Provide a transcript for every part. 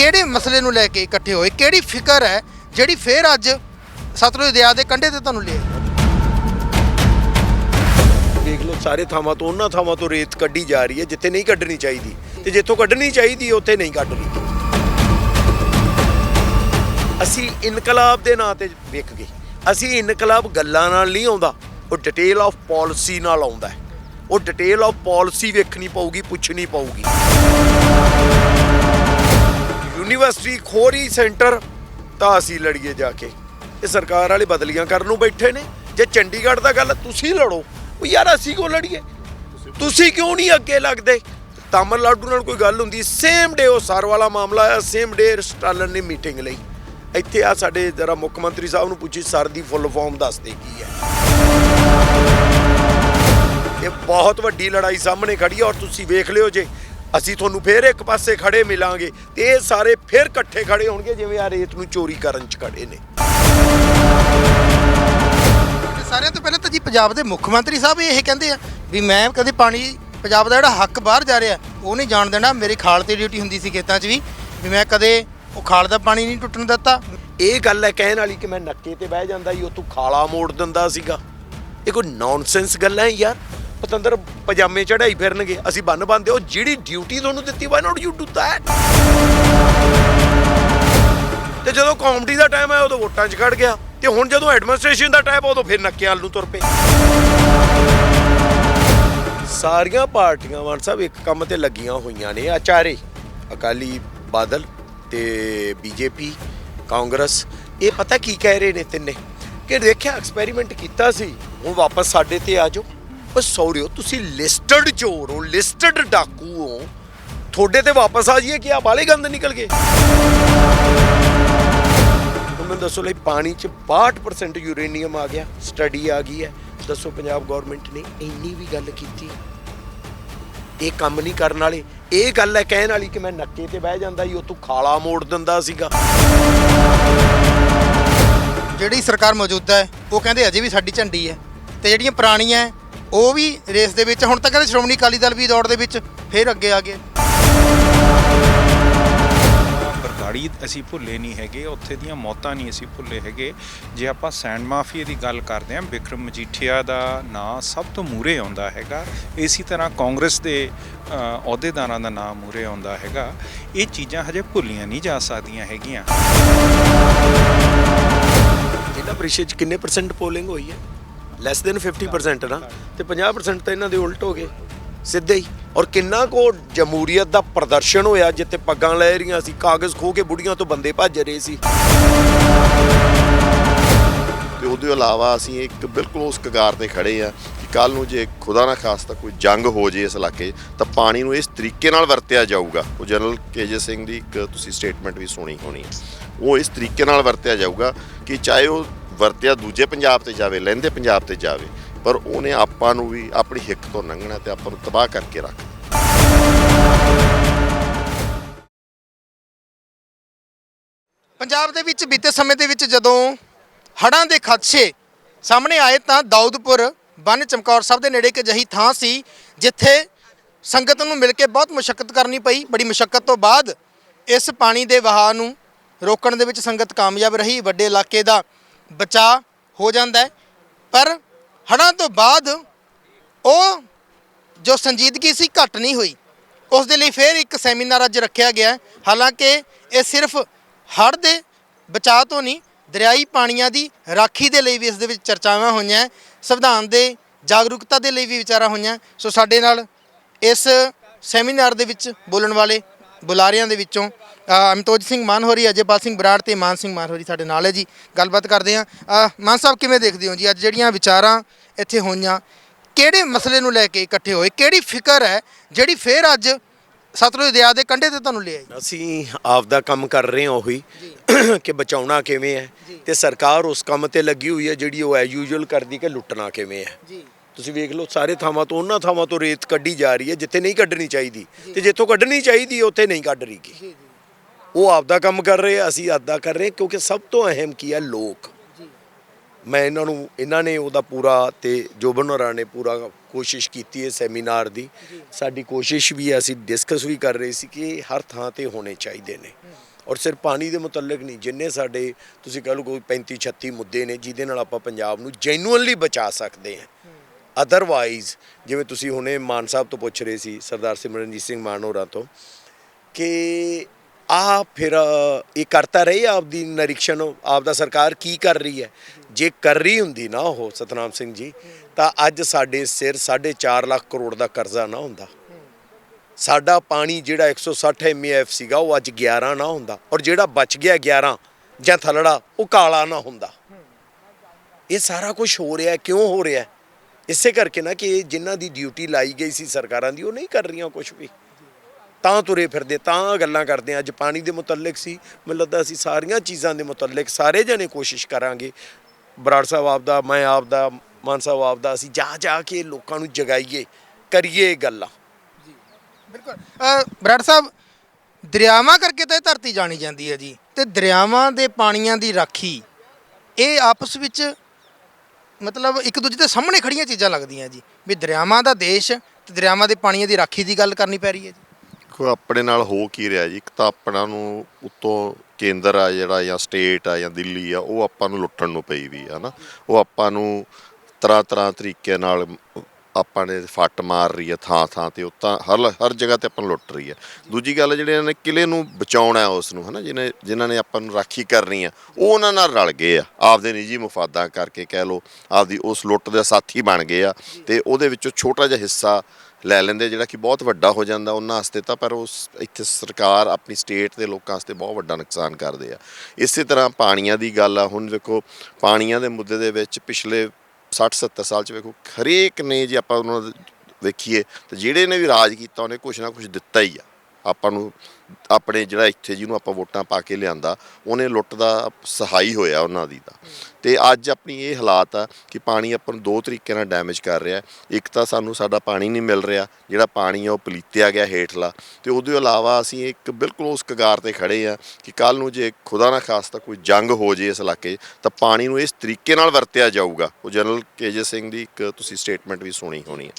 ਕਿਹੜੇ ਮਸਲੇ ਨੂੰ ਲੈ ਕੇ ਇਕੱਠੇ ਹੋਏ? ਕਿਹੜੀ ਫਿਕਰ ਹੈ ਜਿਹੜੀ ਫੇਰ ਅੱਜ ਸਤਲੁਜ ਦਰਿਆ ਦੇ ਕੰਢੇ ਤੇ ਤੁਹਾਨੂੰ ਲਿਆਈ ਦੇਖ ਲਓ, ਸਾਰੇ ਥਾਵਾਂ ਤੋਂ, ਉਹਨਾਂ ਥਾਵਾਂ ਤੋਂ ਰੇਤ ਕੱਢੀ ਜਾ ਰਹੀ ਹੈ, ਜਿੱਥੇ ਨਹੀਂ ਕੱਢਣੀ ਚਾਹੀਦੀ। ਤੇ ਜਿੱਥੋਂ ਕੱਢਣੀ ਚਾਹੀਦੀ ਉੱਥੇ ਨਹੀਂ ਕੱਢ ਰਹੀ ਅਸੀਂ ਇਨਕਲਾਬ ਦੇ ਨਾਂ ਤੇ ਵਿਕ ਗਏ। ਅਸੀਂ ਇਨਕਲਾਬ ਗੱਲਾਂ ਨਾਲ ਨਹੀਂ ਆਉਂਦਾ। ਉਹ ਡਿਟੇਲ ਆਫ ਪਾਲਿਸੀ ਨਾਲ ਆਉਂਦਾ ਉਹ ਡਿਟੇਲ ਆਫ ਪਾਲਿਸੀ ਵੇਖਣੀ ਪਊਗੀ, ਪੁੱਛਣੀ ਪਊਗੀ। ਯੂਨੀਵਰਸਿਟੀ ਖੋਰੀ ਸੈਂਟਰ ਤਾਂ ਅਸੀਂ ਲੜੀਏ ਜਾ ਕੇ। ਇਹ ਸਰਕਾਰ ਵਾਲੇ ਬਦਲੀਆਂ ਕਰਨ ਨੂੰ ਬੈਠੇ ਨੇ। ਜੇ ਚੰਡੀਗੜ੍ਹ ਦਾ ਗੱਲ ਤੁਸੀਂ ਲੜੋ, ਉਹ ਯਾਰ ਅਸੀਂ ਕਿਉਂ ਲੜੀਏ? ਤੁਸੀਂ ਕਿਉਂ ਨਹੀਂ ਅੱਗੇ ਲੱਗਦੇ? ਤਾਮਿਲਨਾਡੂ ਨਾਲ ਕੋਈ ਗੱਲ ਹੁੰਦੀ ਸੇਮ ਡੇ ਉਹ ਸਰ ਵਾਲਾ ਮਾਮਲਾ ਆ ਸੇਮ ਡੇ ਸਟਾਲਨ ਨੇ ਮੀਟਿੰਗ ਲਈ। ਇੱਥੇ ਆ ਸਾਡੇ ਜਰਾ ਮੁੱਖ ਮੰਤਰੀ ਸਾਹਿਬ ਨੂੰ ਪੁੱਛੀ, ਸਰ ਦੀ ਫੁੱਲ ਫਾਰਮ ਦੱਸਦੇ ਕੀ ਹੈ। ਇਹ ਬਹੁਤ ਵੱਡੀ ਲੜਾਈ ਸਾਹਮਣੇ ਖੜੀ ਹੈ ਔਰ ਤੁਸੀਂ ਵੇਖ ਲਿਓ ਜੇ ਅਸੀਂ ਤੁਹਾਨੂੰ ਫੇਰ ਇੱਕ ਪਾਸੇ ਖੜੇ ਮਿਲਾਂਗੇ ਤੇ ਇਹ ਸਾਰੇ ਫੇਰ ਇਕੱਠੇ ਖੜੇ ਹੋਣਗੇ ਜਿਵੇਂ ਆ ਰੇਤ ਨੂੰ ਚੋਰੀ ਕਰਨ ਚ ਖੜੇ ਨੇ। ਸਾਰਿਆਂ ਤੋਂ ਪਹਿਲਾਂ ਤਾਂ ਜੀ ਪੰਜਾਬ ਦੇ ਮੁੱਖ ਮੰਤਰੀ ਸਾਹਿਬ ਇਹ ਕਹਿੰਦੇ ਆ ਵੀ ਮੈਂ ਕਦੇ ਪਾਣੀ ਪੰਜਾਬ ਦਾ ਜਿਹੜਾ ਹੱਕ ਬਾਹਰ ਜਾ ਰਿਹਾ ਉਹ ਨਹੀਂ ਜਾਣ ਦੇਣਾ। ਮੇਰੀ ਖਾਲ ਤੇ ਡਿਊਟੀ ਹੁੰਦੀ ਸੀ ਖੇਤਾਂ 'ਚ ਵੀ ਵੀ ਮੈਂ ਕਦੇ ਉਹ ਖਾਲ ਦਾ ਪਾਣੀ ਨਹੀਂ ਟੁੱਟਣ ਦਿੱਤਾ। ਇਹ ਗੱਲ ਹੈ ਕਹਿਣ ਵਾਲੀ ਕਿ ਮੈਂ ਨੱਕੇ ਤੇ ਬਹਿ ਜਾਂਦਾ ਹੀ ਉਹ ਤੂੰ ਖਾਲਾ ਮੋੜ ਦਿੰਦਾ ਸੀਗਾ। ਇਹ ਕੋਈ ਨੌਨਸੈਂਸ ਗੱਲਾਂ ਹੈ ਯਾਰ। ਪਤੰਦਰ ਪਜਾਮੇ ਚੜਾਈ ਫਿਰਨਗੇ, ਅਸੀਂ ਬੰਨ ਬੰਦੇ ਉਹ ਜਿਹੜੀ ਡਿਊਟੀ ਤੁਹਾਨੂੰ ਦਿੱਤੀ why not you do that ਤੇ ਜਦੋਂ ਕਾਮੇਡੀ ਦਾ ਟਾਈਮ ਆਇਆ, ਉਦੋਂ ਵੋਟਾਂ 'ਚ ਖੜ ਗਿਆ। ਤੇ ਹੁਣ ਜਦੋਂ ਐਡਮਿਨਿਸਟ੍ਰੇਸ਼ਨ ਦਾ ਟਾਈਮ ਉਦੋਂ ਫਿਰ ਨੱਕਿਆਂ ਨੂੰ ਤੁਰ ਪਏ। ਸਾਰੀਆਂ ਪਾਰਟੀਆਂ ਵਾਂ ਸਾਹਿਬ, ਇੱਕ ਕੰਮ ਤੇ ਲੱਗੀਆਂ ਹੋਈਆਂ ਨੇ। ਆਚਾਰੇ, ਅਕਾਲੀ ਬਾਦਲ ਤੇ ਬੀਜੇਪੀ, ਕਾਂਗਰਸ, ਇਹ ਪਤਾ ਕੀ ਕਹਿ ਰਹੇ ਨੇ ਤਿੰਨੇ? ਕਿ ਦੇਖਿਆ ਐਕਸਪੈਰੀਮੈਂਟ ਕੀਤਾ ਸੀ, ਹੁਣ ਵਾਪਸ ਸਾਡੇ ਤੇ ਆ ਜਾਓ। ਉਹ ਸੌਰਿਓ, ਤੁਸੀਂ ਲਿਸਟਡ ਚੋਰ ਹੋ ਲਿਸਟਡ ਡਾਕੂ ਹੋ। ਤੁਹਾਡੇ ਤੇ ਵਾਪਸ ਆ ਜਾਈਏ ਕਿ ਆ ਬਾਲੇ ਗੰਦ ਨਿਕਲ ਗਏ? ਹੁਣ ਮੈਨੂੰ ਦੱਸੋ ਲਈ ਪਾਣੀ ਚ 62% ਯੂਰੇਨੀਅਮ ਆ ਗਿਆ ਸਟੱਡੀ ਆ ਗਈ ਹੈ। ਦੱਸੋ ਪੰਜਾਬ ਗਵਰਨਮੈਂਟ ਨੇ ਇੰਨੀ ਵੀ ਗੱਲ ਕੀਤੀ ਇਹ ਕੰਮ ਨਹੀਂ ਕਰਨ ਵਾਲੇ। ਇਹ ਗੱਲ ਹੈ ਕਹਿਣ ਵਾਲੀ ਕਿ ਮੈਂ ਨੱਕੇ ਤੇ ਬਹਿ ਜਾਂਦਾ ਹੀ ਉਹ ਤੂੰ ਖਾਲਾ ਮੋੜ ਦਿੰਦਾ ਸੀਗਾ। ਜਿਹੜੀ ਸਰਕਾਰ ਮੌਜੂਦਾ ਹੈ, ਉਹ ਕਹਿੰਦੇ ਅਜੇ ਵੀ ਸਾਡੀ ਝੰਡੀ ਹੈ ਤੇ ਜਿਹੜੀਆਂ ਪੁਰਾਣੀਆਂ ਉਹ ਵੀ ਰੇਸ ਦੇ ਵਿੱਚ ਹੁਣ ਤੱਕ ਕਹਿੰਦੇ ਸ਼੍ਰੋਮਣੀ ਅਕਾਲੀ ਦਲ ਵੀ ਦੌੜ ਦੇ ਵਿੱਚ ਫੇਰ ਅੱਗੇ ਆ ਗਏ। ਬਰਗਾੜੀ ਅਸੀਂ ਭੁੱਲੇ ਨਹੀਂ ਹੈਗੇ ਉੱਥੇ ਦੀਆਂ ਮੌਤਾਂ ਨਹੀਂ ਅਸੀਂ ਭੁੱਲੇ ਹੈਗੇ। ਜੇ ਆਪਾਂ ਸੈਂਡ ਮਾਫੀਆ ਦੀ ਗੱਲ ਕਰਦੇ ਹਾਂ ਵਿਕਰਮ ਮਜੀਠੀਆ ਦਾ ਨਾਂ ਸਭ ਤੋਂ ਮੂਰੇ ਆਉਂਦਾ ਹੈਗਾ। ਇਸੇ ਤਰ੍ਹਾਂ ਕਾਂਗਰਸ ਦੇ ਅ, ਅਹੁਦੇਦਾਰਾਂ ਦਾ ਨਾਮ ਮੂਰੇ ਆਉਂਦਾ ਹੈਗਾ। ਇਹ ਚੀਜ਼ਾਂ ਹਜੇ ਭੁੱਲੀਆਂ ਨਹੀਂ ਜਾ ਸਕਦੀਆਂ ਹੈਗੀਆਂ। ਜ਼ਿਲ੍ਹਾ ਪ੍ਰੀਸ਼ਦ ਚ ਕਿੰਨੇ ਪਰਸੈਂਟ ਪੋਲਿੰਗ ਹੋਈ ਹੈ? ਲੈਸ ਦੈਨ 50% ਨਾ, ਤੇ 50% ਤਾਂ ਇਹਨਾਂ ਦੇ ਉਲਟ ਹੋ ਗਏ, ਸਿੱਧੇ ਹੀ। ਔਰ ਕਿੰਨਾ ਕੋ ਜਮਹੂਰੀਅਤ ਦਾ ਪ੍ਰਦਰਸ਼ਨ ਹੋਇਆ, ਜਿੱਥੇ ਪੱਗਾਂ ਲੈ ਰਹੀਆਂ ਸੀ, ਕਾਗਜ਼ ਖੋ ਕੇ ਬੁੜੀਆਂ ਤੋਂ ਬੰਦੇ ਭੱਜ ਰਹੇ ਸੀ। ਤੇ ਉਹਦੇ ਇਲਾਵਾ ਅਸੀਂ ਇੱਕ ਬਿਲਕੁਲ ਉਸ ਕਗਾਰ ਤੇ ਖੜੇ ਆ ਕਿ ਕੱਲ ਨੂੰ ਜੇ ਖੁਦਾ ਨਾ ਖਾਸਤਾ ਕੋਈ ਜੰਗ ਹੋ ਜੇ ਇਸ ਇਲਾਕੇ ਤਾਂ ਪਾਣੀ ਨੂੰ ਇਸ ਤਰੀਕੇ ਨਾਲ ਵਰਤਿਆ ਜਾਊਗਾ। ਉਹ ਜਨਰਲ ਕੇਜੇ ਸਿੰਘ ਦੀ ਇੱਕ ਤੁਸੀਂ ਸਟੇਟਮੈਂਟ ਵੀ ਸੁਣੀ ਹੋਣੀ ਉਹ ਇਸ ਤਰੀਕੇ ਨਾਲ ਵਰਤਿਆ ਜਾਊਗਾ ਕਿ ਚਾਹੇ ਉਹ ਵਰਤਿਆ, ਦੂਜੇ ਪੰਜਾਬ ਤੇ ਜਾਵੇ ਲਹਿੰਦੇ ਪੰਜਾਬ ਤੇ ਜਾਵੇ, ਪਰ ਉਹਨੇ ਆਪਾਂ ਨੂੰ ਵੀ ਆਪਣੀ ਹਿੱਕ ਤੋਂ ਲੰਘਣਾ ਤੇ ਆਪਾਂ ਨੂੰ ਤਬਾਹ ਕਰਕੇ ਰੱਖ ਪੰਜਾਬ ਦੇ ਵਿੱਚ ਬੀਤੇ ਸਮੇਂ ਦੇ ਵਿੱਚ ਜਦੋਂ ਹੜ੍ਹਾਂ ਦੇ ਖਦਸ਼ੇ ਸਾਹਮਣੇ ਆਏ ਤਾਂ ਦਾਊਦਪੁਰ ਬੰਨ ਚਮਕੌਰ ਸਾਹਿਬ ਦੇ ਨੇੜੇ ਇੱਕ ਅਜਿਹੀ ਥਾਂ ਸੀ ਜਿੱਥੇ ਸੰਗਤ ਨੂੰ ਮਿਲ ਕੇ ਬਹੁਤ ਮੁਸ਼ਕਲ ਕਰਨੀ ਪਈ। ਬੜੀ ਮੁਸ਼ਕਲ ਤੋਂ ਬਾਅਦ ਇਸ ਪਾਣੀ ਦੇ ਵਹਾਅ ਨੂੰ ਰੋਕਣ ਦੇ ਵਿੱਚ ਸੰਗਤ ਕਾਮਯਾਬ ਰਹੀ। ਵੱਡੇ ਇਲਾਕੇ ਦਾ ਬਚਾਅ ਹੋ ਜਾਂਦਾ ਹੈ। ਪਰ ਹੜ੍ਹਾਂ ਤੋਂ ਬਾਅਦ ਉਹ ਜੋ ਸੰਜੀਦਗੀ ਸੀ ਘਟ ਨਹੀਂ ਹੋਈ। ਉਸ ਦੇ ਲਈ ਫਿਰ ਇੱਕ ਸੈਮੀਨਾਰ ਅੱਜ ਰੱਖਿਆ ਗਿਆ ਹਾਲਾਂਕਿ ਇਹ ਸਿਰਫ ਹੜ੍ਹ ਦੇ ਬਚਾਅ ਤੋਂ ਨਹੀਂ, ਦਰਿਆਈ ਪਾਣੀਆਂ ਦੀ ਰਾਖੀ ਦੇ ਲਈ ਵੀ ਇਸ ਦੇ ਵਿੱਚ ਚਰਚਾਵਾਂ ਹੋਈਆਂ ਸੰਵਿਧਾਨ ਦੇ ਜਾਗਰੂਕਤਾ ਦੇ ਲਈ ਵੀ ਵਿਚਾਰਾਂ ਹੋਈਆਂ ਸੋ ਸਾਡੇ ਨਾਲ ਇਸ ਸੈਮੀਨਾਰ ਦੇ ਵਿੱਚ ਬੋਲਣ ਵਾਲੇ ਬੁਲਾਰਿਆਂ ਦੇ ਵਿੱਚੋਂ ਅਮਤੋਜ ਸਿੰਘ ਮਾਨ ਹੋਰੀ ਅਜੇਪਾਲ ਸਿੰਘ ਬਰਾੜ ਤੇ ਮਾਨ ਸਿੰਘ ਮਾਨ ਹੋਰੀ ਸਾਡੇ ਨਾਲ ਹੈ ਜੀ। ਗੱਲਬਾਤ ਕਰਦੇ ਅ, ਮਾਨ ਸਾਹਿਬ ਕਿਵੇਂ ਦੇਖਦੇ ਹੋ ਜੀ? ਅੱਜ ਜਿਹੜੀਆਂ ਵਿਚਾਰਾਂ ਇੱਥੇ ਹੋਈਆਂ ਕਿਹੜੇ ਮਸਲੇ ਨੂੰ ਲੈ ਕੇ ਇਕੱਠੇ ਹੋਏ? ਕਿਹੜੀ ਫਿਕਰ ਹੈ ਜਿਹੜੀ ਫੇਰ ਅੱਜ ਸਤਲੁਜ ਦਰਿਆ ਦੇ ਕੰਢੇ ਤੇ ਤੁਹਾਨੂੰ ਲਿਆਈ? ਅਸੀਂ ਆਪ ਦਾ ਕੰਮ ਕਰ ਰਹੇ ਹਾਂ ਉਹੀ ਕਿ ਬਚਾਉਣਾ ਕਿਵੇਂ ਹੈ ਤੇ ਸਰਕਾਰ ਉਸ ਕੰਮ ਤੇ ਲੱਗੀ ਹੋਈ ਹੈ ਜਿਹੜੀ ਉਹ ਐਜ਼ ਯੂਜੂਅਲ ਕਰਦੀ ਕਿ ਲੁੱਟਣਾ ਕਿਵੇਂ ਹੈ। ਜੀ। ਤੁਸੀਂ ਵੇਖ ਲਓ ਸਾਰੇ ਥਾਵਾਂ ਤੋਂ ਉਹਨਾਂ ਥਾਵਾਂ ਤੋਂ ਰੇਤ ਕੱਢੀ ਜਾ ਰਹੀ ਹੈ ਜਿੱਥੇ ਨਹੀਂ ਕੱਢਣੀ ਚਾਹੀਦੀ। ਤੇ ਜਿੱਥੋਂ ਕੱਢਣੀ ਚਾਹੀਦੀ ਉੱਥੇ ਨਹੀਂ ਕੱਢ ਰਹੀ ਜੀ। ਉਹ ਆਪ ਦਾ ਕੰਮ ਕਰ ਰਹੇ ਆ, ਅਸੀਂ ਆਪਦਾ ਕਰ ਰਹੇ ਕਿਉਂਕਿ ਸਭ ਤੋਂ ਅਹਿਮ ਕੀ ਹੈ ਲੋਕ। ਮੈਂ ਇਹਨਾਂ ਨੂੰ ਇਹਨਾਂ ਨੇ ਉਹਦਾ ਪੂਰਾ ਤੇ ਜੋਬਨ ਹੋਰਾਂ ਨੇ ਪੂਰਾ ਕੋਸ਼ਿਸ਼ ਕੀਤੀ ਹੈ ਸੈਮੀਨਾਰ ਦੀ। ਸਾਡੀ ਕੋਸ਼ਿਸ਼ ਵੀ ਹੈ ਅਸੀਂ ਡਿਸਕਸ ਵੀ ਕਰ ਰਹੇ ਸੀ ਕਿ ਹਰ ਥਾਂ ਤੇ ਹੋਣੇ ਚਾਹੀਦੇ ਨੇ। ਔਰ ਸਿਰਫ ਪਾਣੀ ਦੇ ਮੁਤਲਕ ਨਹੀਂ ਜਿੰਨੇ ਸਾਡੇ ਤੁਸੀਂ ਕਹ ਲਓ ਕੋਈ 35 36 ਮੁੱਦੇ ਨੇ ਜਿਹਦੇ ਨਾਲ ਆਪਾਂ ਪੰਜਾਬ ਨੂੰ ਜੈਨੂਅਨਲੀ ਬਚਾ ਸਕਦੇ ਹਾਂ। ਅਦਰਵਾਈਜ਼ ਜਿਵੇਂ ਤੁਸੀਂ ਹੁਣੇ ਮਾਨ ਸਾਹਿਬ ਤੋਂ ਪੁੱਛ ਰਹੇ ਸੀ ਸਰਦਾਰ ਸਿਮਰਨਜੀਤ ਸਿੰਘ ਮਾਨ ਹੋਰਾਂ ਤੋਂ ਕਿ ਆ ਫਿਰ ਇਹ ਕਰਤਾ ਰਹੇ ਆਪਦੀ ਨਿਰੀਖਣ ਆਪਦਾ ਸਰਕਾਰ ਕੀ ਕਰ ਰਹੀ ਹੈ? ਜੇ ਕਰ ਰਹੀ ਹੁੰਦੀ ਨਾ ਉਹ, ਸਤਨਾਮ ਸਿੰਘ ਜੀ, ਤਾਂ ਅੱਜ ਸਾਡੇ ਸਿਰ 4.5 ਲੱਖ ਕਰੋੜ ਦਾ ਕਰਜ਼ਾ ਨਾ ਹੁੰਦਾ। ਸਾਡਾ ਪਾਣੀ ਜਿਹੜਾ 160 ਐਮਏਐਫ ਸੀਗਾ, ਉਹ ਅੱਜ 11 ਨਾ ਹੁੰਦਾ। ਔਰ ਜਿਹੜਾ ਬਚ ਗਿਆ 11 ਜਾਂ ਥਲੜਾ, ਉਹ ਕਾਲਾ ਨਾ ਹੁੰਦਾ। ਇਹ ਸਾਰਾ ਕੁਝ ਹੋ ਰਿਹਾ, ਕਿਉਂ ਹੋ ਰਿਹਾ? ਹੈ? ਇਸੇ ਕਰਕੇ ਨਾ ਕਿ ਇਹ ਜਿਨ੍ਹਾਂ ਦੀ ਡਿਊਟੀ ਲਾਈ ਗਈ ਸੀ ਸਰਕਾਰਾਂ ਦੀ, ਉਹ ਨਹੀਂ ਕਰ ਰਹੀਆਂ ਕੁਝ ਵੀ। ਤਾਂ ਤੁਰੇ ਫਿਰਦੇ, ਤਾਂ ਗੱਲਾਂ ਕਰਦੇ ਆ ਅੱਜ ਪਾਣੀ ਦੇ ਮੁਤਲਕ ਸੀ, ਮੈਨੂੰ ਲੱਗਦਾ ਅਸੀਂ ਸਾਰੀਆਂ ਚੀਜ਼ਾਂ ਦੇ ਮੁਤਲਕ ਸਾਰੇ ਜਣੇ ਕੋਸ਼ਿਸ਼ ਕਰਾਂਗੇ। ਬਰਾੜ ਸਾਹਿਬ ਆਪਦਾ, ਮੈਂ ਆਪਦਾ, ਮਾਨ ਸਾਹਿਬ ਆਪਦਾ, ਅਸੀਂ ਜਾ ਜਾ ਕੇ ਲੋਕਾਂ ਨੂੰ ਜਗਾਈਏ, ਕਰੀਏ ਗੱਲਾਂ। ਜੀ, ਬਿਲਕੁਲ। ਬਰਾੜ ਸਾਹਿਬ, ਦਰਿਆਵਾਂ ਕਰਕੇ ਤਾਂ ਇਹ ਧਰਤੀ ਜਾਣੀ ਜਾਂਦੀ ਹੈ ਜੀ। ਤੇ ਦਰਿਆਵਾਂ ਦੇ ਪਾਣੀਆਂ ਦੀ ਰਾਖੀ, ਇਹ ਆਪਸ ਵਿੱਚ ਮਤਲਬ ਇੱਕ ਦੂਜੇ ਦੇ ਸਾਹਮਣੇ ਖੜੀਆਂ ਚੀਜ਼ਾਂ ਲੱਗਦੀਆਂ ਜੀ। ਵੀ ਦਰਿਆਵਾਂ ਦਾ ਦੇਸ਼ ਤੇ ਦਰਿਆਵਾਂ ਦੇ ਪਾਣੀਆਂ ਦੀ ਰਾਖੀ ਦੀ ਗੱਲ ਕਰਨੀ ਪੈ ਰਹੀ ਹੈ ਜੀ। ਦੇਖੋ, ਆਪਣੇ ਨਾਲ ਹੋ ਕੀ ਰਿਹਾ ਜੀ? ਇੱਕ ਤਾਂ ਆਪਣਾ ਨੂੰ ਉੱਤੋਂ ਕੇਂਦਰ ਆ ਜਿਹੜਾ ਜਾਂ ਸਟੇਟ ਆ ਜਾਂ ਦਿੱਲੀ ਆ, ਉਹ ਆਪਾਂ ਨੂੰ ਲੁੱਟਣ ਨੂੰ ਪਈ ਵੀ ਆ ਨਾ ਉਹ ਆਪਾਂ ਨੂੰ ਤਰ੍ਹਾਂ ਤਰ੍ਹਾਂ ਤਰੀਕੇ ਨਾਲ ਆਪਾਂ ਨੇ ਫੱਟ ਮਾਰ ਰਹੀ ਹੈ ਥਾਂ ਥਾਂ ਤੇ, ਉਹ ਤਾਂ ਹਰ ਹਰ ਜਗ੍ਹਾ ਤੇ ਆਪਾਂ ਨੂੰ ਲੁੱਟ ਰਹੀ ਹੈ ਦੂਜੀ ਗੱਲ ਜਿਹੜੇ ਇਹਨਾਂ ਨੇ ਕਿਲੇ ਨੂੰ ਬਚਾਉਣਾ ਉਸ ਨੂੰ, ਹਨਾ? ਜਿਹਨੇ ਜਿਨ੍ਹਾਂ ਨੇ ਆਪਾਂ ਨੂੰ ਰਾਖੀ ਕਰਨੀ ਆ, ਉਹ ਉਹਨਾਂ ਨਾਲ ਰਲ ਗਏ ਆ। ਆਪਦੇ ਨਿੱਜੀ ਮਫਾਦਾਂ ਕਰਕੇ ਕਹਿ ਲੋ ਆਪਦੀ ਉਸ ਲੁੱਟ ਦੇ ਸਾਥੀ ਬਣ ਗਏ ਆ ਤੇ ਉਹਦੇ ਵਿੱਚੋਂ ਛੋਟਾ ਜਿਹਾ ਹਿੱਸਾ ਲੈ ਲੈਂਦੇ ਜਿਹੜਾ ਕਿ ਬਹੁਤ ਵੱਡਾ ਹੋ ਜਾਂਦਾ ਉਹਨਾਂ ਵਾਸਤੇ ਤਾਂ, ਪਰ ਉਸ ਇੱਥੇ ਸਰਕਾਰ ਆਪਣੀ ਸਟੇਟ ਦੇ ਲੋਕਾਂ ਵਾਸਤੇ ਬਹੁਤ ਵੱਡਾ ਨੁਕਸਾਨ ਕਰਦੇ ਆ। ਇਸੇ ਤਰ੍ਹਾਂ ਪਾਣੀਆਂ ਦੀ ਗੱਲ ਆ, ਹੁਣ ਵੇਖੋ ਪਾਣੀਆਂ ਦੇ ਮੁੱਦੇ ਦੇ ਵਿੱਚ ਪਿਛਲੇ 60 70 ਸਾਲ ਚ ਵੇਖੋ, ਹਰੇਕ ਨੇ ਜੇ ਆਪਾਂ ਉਹਨਾਂ ਦੇ ਵੇਖੀਏ, ਤੇ ਜਿਹੜੇ ਨੇ ਵੀ ਰਾਜ ਕੀਤਾ, ਉਹਨੇ ਕੁਝ ਨਾ ਕੁਝ ਦਿੱਤਾ ਹੀ ਆ। ਆਪਾਂ ਨੂੰ ਆਪਣੇ ਜਿਹੜਾ ਇੱਥੇ ਜਿਹਨੂੰ ਆਪਾਂ ਵੋਟਾਂ ਪਾ ਕੇ ਲਿਆਂਦਾ, ਉਹਨੇ ਲੁੱਟ ਦਾ ਸਹਾਈ ਹੋਇਆ ਉਹਨਾਂ ਦੀ ਦਾ ਤੇ ਅੱਜ ਆਪਣੀ ਇਹ ਹਾਲਾਤ ਆ ਕਿ ਪਾਣੀ ਆਪਾਂ ਨੂੰ ਦੋ ਤਰੀਕੇ ਨਾਲ ਡੈਮੇਜ ਕਰ ਰਿਹਾ ਇੱਕ ਤਾਂ ਸਾਨੂੰ ਸਾਡਾ ਪਾਣੀ ਨਹੀਂ ਮਿਲ ਰਿਹਾ, ਜਿਹੜਾ ਪਾਣੀ ਆ ਉਹ ਪਲੀਤਿਆ ਗਿਆ ਹੇਠਲਾ। ਤੇ ਉਹਦੇ ਇਲਾਵਾ ਅਸੀਂ ਇੱਕ ਬਿਲਕੁਲ ਉਸ ਕਗਾਰ ਤੇ ਖੜੇ ਆ ਕਿ ਕੱਲ ਨੂੰ ਜੇ ਖੁਦਾ ਨਾ ਖਾਸਤਾ ਕੋਈ ਜੰਗ ਹੋ ਜੇ ਇਸ ਇਲਾਕੇ ਤਾਂ ਪਾਣੀ ਨੂੰ ਇਸ ਤਰੀਕੇ ਨਾਲ ਵਰਤਿਆ ਜਾਊਗਾ। ਉਹ ਜਨਰਲ ਕੇਜੇ ਸਿੰਘ ਦੀ ਇੱਕ ਤੁਸੀਂ ਸਟੇਟਮੈਂਟ ਵੀ ਸੁਣੀ ਹੋਣੀ ਹੈ।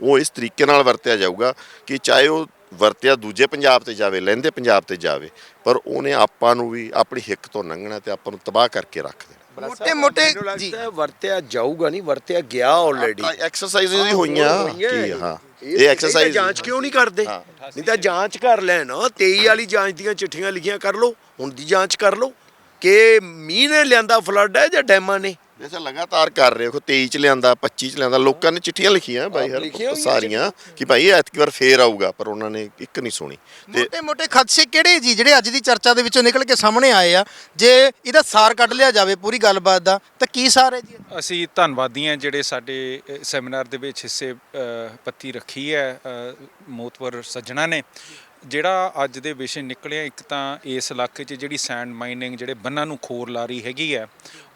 ਉਹ ਇਸ ਤਰੀਕੇ ਨਾਲ ਵਰਤਿਆ ਜਾਊਗਾ ਕਿ ਚਾਹੇ ਉਹ ਵਰਤਿਆ ਦੂਜੇ ਪੰਜਾਬ ਤੇ ਜਾਵੇ ਲੈਂਦੇ ਪੰਜਾਬ ਤੇ ਜਾਵੇ ਪਰ ਉਹਨੇ ਆਪਾਂ ਨੂੰ ਵੀ ਆਪਣੀ ਹਿੱਕ ਤੋਂ ਲੰਘਣਾ ਤੇ ਆਪਾਂ ਨੂੰ ਤਬਾਹ ਕਰਕੇ ਰੱਖ ਦੇਣਾ। ਮੋਟੇ ਮੋਟੇ ਜੀ। ਵਰਤਿਆ ਜਾਊਗਾ ਨਹੀਂ ਵਰਤਿਆ ਗਿਆ ਆਲਰੇਡੀ ਐਕਸਰਸਾਈਜ਼ਾਂ ਵੀ ਹੋਈਆਂ। ਕੀ ਹਾਂ। ਇਹ ਐਕਸਰਸਾਈਜ਼ ਜਾਂਚ ਕਿਉਂ ਨਹੀਂ ਕਰਦੇ? ਨਹੀਂ ਤਾਂ ਜਾਂਚ ਕਰ ਲੈਣ 23 ਵਾਲੀ ਜਾਂਚ ਦੀਆਂ ਚਿੱਠੀਆਂ ਲਿਖੀਆਂ ਕਰ ਲਓ ਹੁਣ ਦੀ ਜਾਂਚ ਕਰ ਲਓ। ਕਿ ਮੀਂਹ ਨੇ ਲਿਆਂਦਾ ਫਲੱਡ ਹੈ ਜਾਂ ਡੈਮਾਂ ਨੇ? ਵੈਸੇ ਲਗਾਤਾਰ ਕਰ ਰਹੇ ਹੋ 23 ਚ ਲਿਆਂਦਾ 25 ਚ ਲਿਆਂਦਾ। ਲੋਕਾਂ ਨੇ ਚਿੱਠੀਆਂ ਲਿਖੀਆਂ ਬਾਈ ਹਰ ਸਾਰੀਆਂ ਕਿ ਭਾਈ ਐਤਕੀ ਵਾਰ ਫੇਰ ਆਊਗਾ ਪਰ ਉਹਨਾਂ ਨੇ ਇੱਕ ਨਹੀਂ ਸੁਣੀ। ਮੋٹے ਮੋٹے ਖਦਸ਼ੇ ਕਿਹੜੇ ਜੀ ਜਿਹੜੇ ਅੱਜ ਦੀ ਚਰਚਾ ਦੇ ਵਿੱਚੋਂ ਨਿਕਲ ਕੇ ਸਾਹਮਣੇ ਆਏ ਆ? ਜੇ ਇਹਦਾ ਸਾਰ ਕੱਢ ਲਿਆ ਜਾਵੇ ਪੂਰੀ ਗੱਲਬਾਤ ਦਾ ਤਾਂ ਕੀ ਸਾਰ ਹੈ ਜੀ? ਅਸੀਂ ਧੰਨਵਾਦੀ ਆ ਜਿਹੜੇ ਸਾਡੇ ਸੈਮੀਨਾਰ ਦੇ ਵਿੱਚ ਹਿੱਸੇ ਪੱਤੀ ਰੱਖੀ ਹੈ ਮੋਤਵਰ ਸੱਜਣਾ ਨੇ। ਜਿਹੜਾ ਅੱਜ ਦੇ ਵਿਸ਼ੇ ਨਿਕਲਿਆ, ਇੱਕ ਤਾਂ ਇਸ ਇਲਾਕੇ 'ਚ ਜਿਹੜੀ ਸੈਂਡ ਮਾਈਨਿੰਗ, ਜਿਹੜੇ ਬੰਨਾਂ ਨੂੰ ਖੋਰ ਲਾ ਰਹੀ ਹੈਗੀ ਹੈ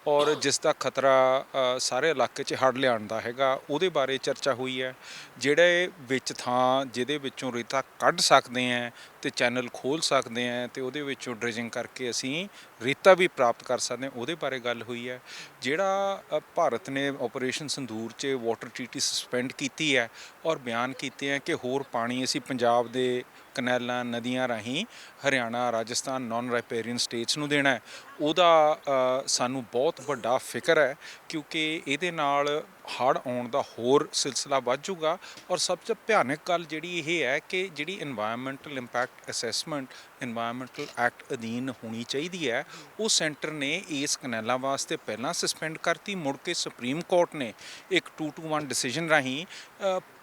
ਔਰ ਜਿਸ ਦਾ ਖਤਰਾ ਸਾਰੇ ਇਲਾਕੇ 'ਚ ਹੜ ਲਿਆਉਣ ਦਾ ਹੈਗਾ, ਉਹਦੇ ਬਾਰੇ ਚਰਚਾ ਹੋਈ ਹੈ। ਜਿਹੜੇ ਵਿੱਚ ਥਾਂ ਜਿਹਦੇ ਵਿੱਚੋਂ ਰੇਤਾ ਕੱਢ ਸਕਦੇ ਆ ਤੇ ਚੈਨਲ ਖੋਲ ਸਕਦੇ ਆ ਤੇ ਉਹਦੇ ਵਿੱਚੋਂ ਡ੍ਰੇਜਿੰਗ ਕਰਕੇ ਅਸੀਂ ਰੇਤਾ ਵੀ ਪ੍ਰਾਪਤ ਕਰ ਸਕਦੇ ਹਾਂ, ਉਹਦੇ ਬਾਰੇ ਗੱਲ ਹੋਈ ਹੈ। ਜਿਹੜਾ ਭਾਰਤ ਨੇ ਆਪਰੇਸ਼ਨ ਸੰਧੂਰ 'ਚ ਵਾਟਰ ਟ੍ਰੀਟੀ ਸਸਪੈਂਡ ਕੀਤੀ ਹੈ ਔਰ ਬਿਆਨ ਕੀਤੇ ਹੈ ਕਿ ਹੋਰ ਪਾਣੀ ਅਸੀਂ ਪੰਜਾਬ ਦੇ ਕਨੈਲਾਂ, ਨਦੀਆਂ ਰਾਹੀਂ Haryana, Rajasthan non riparian states ਨੂੰ ਦੇਣਾ ਹੈ। ਉਹਦਾ ਸਾਨੂੰ ਬਹੁਤ ਵੱਡਾ ਫਿਕਰ ਹੈ ਕਿਉਂਕਿ ਇਹਦੇ ਨਾਲ ਹੜ ਆਉਣ ਦਾ ਹੋਰ ਸਿਲਸਿਲਾ ਵੱਧ ਜਾਊਗਾ ਔਰ ਸਭ ਤੋਂ ਭਿਆਨਕ ਗੱਲ ਜਿਹੜੀ ਇਹ ਹੈ ਕਿ ਜਿਹੜੀ environmental impact assessment environmental act ਅਧੀਨ ਹੋਣੀ ਚਾਹੀਦੀ ਹੈ, ਉਹ ਸੈਂਟਰ ਨੇ ਇਸ ਕਨੈਲਾਂ ਵਾਸਤੇ ਪਹਿਲਾਂ ਸਸਪੈਂਡ ਕਰਤੀ, ਮੁੜ ਕੇ ਸੁਪਰੀਮ ਕੋਰਟ ਨੇ ਇੱਕ 221 ਡਿਸੀਜਨ ਰਾਹੀਂ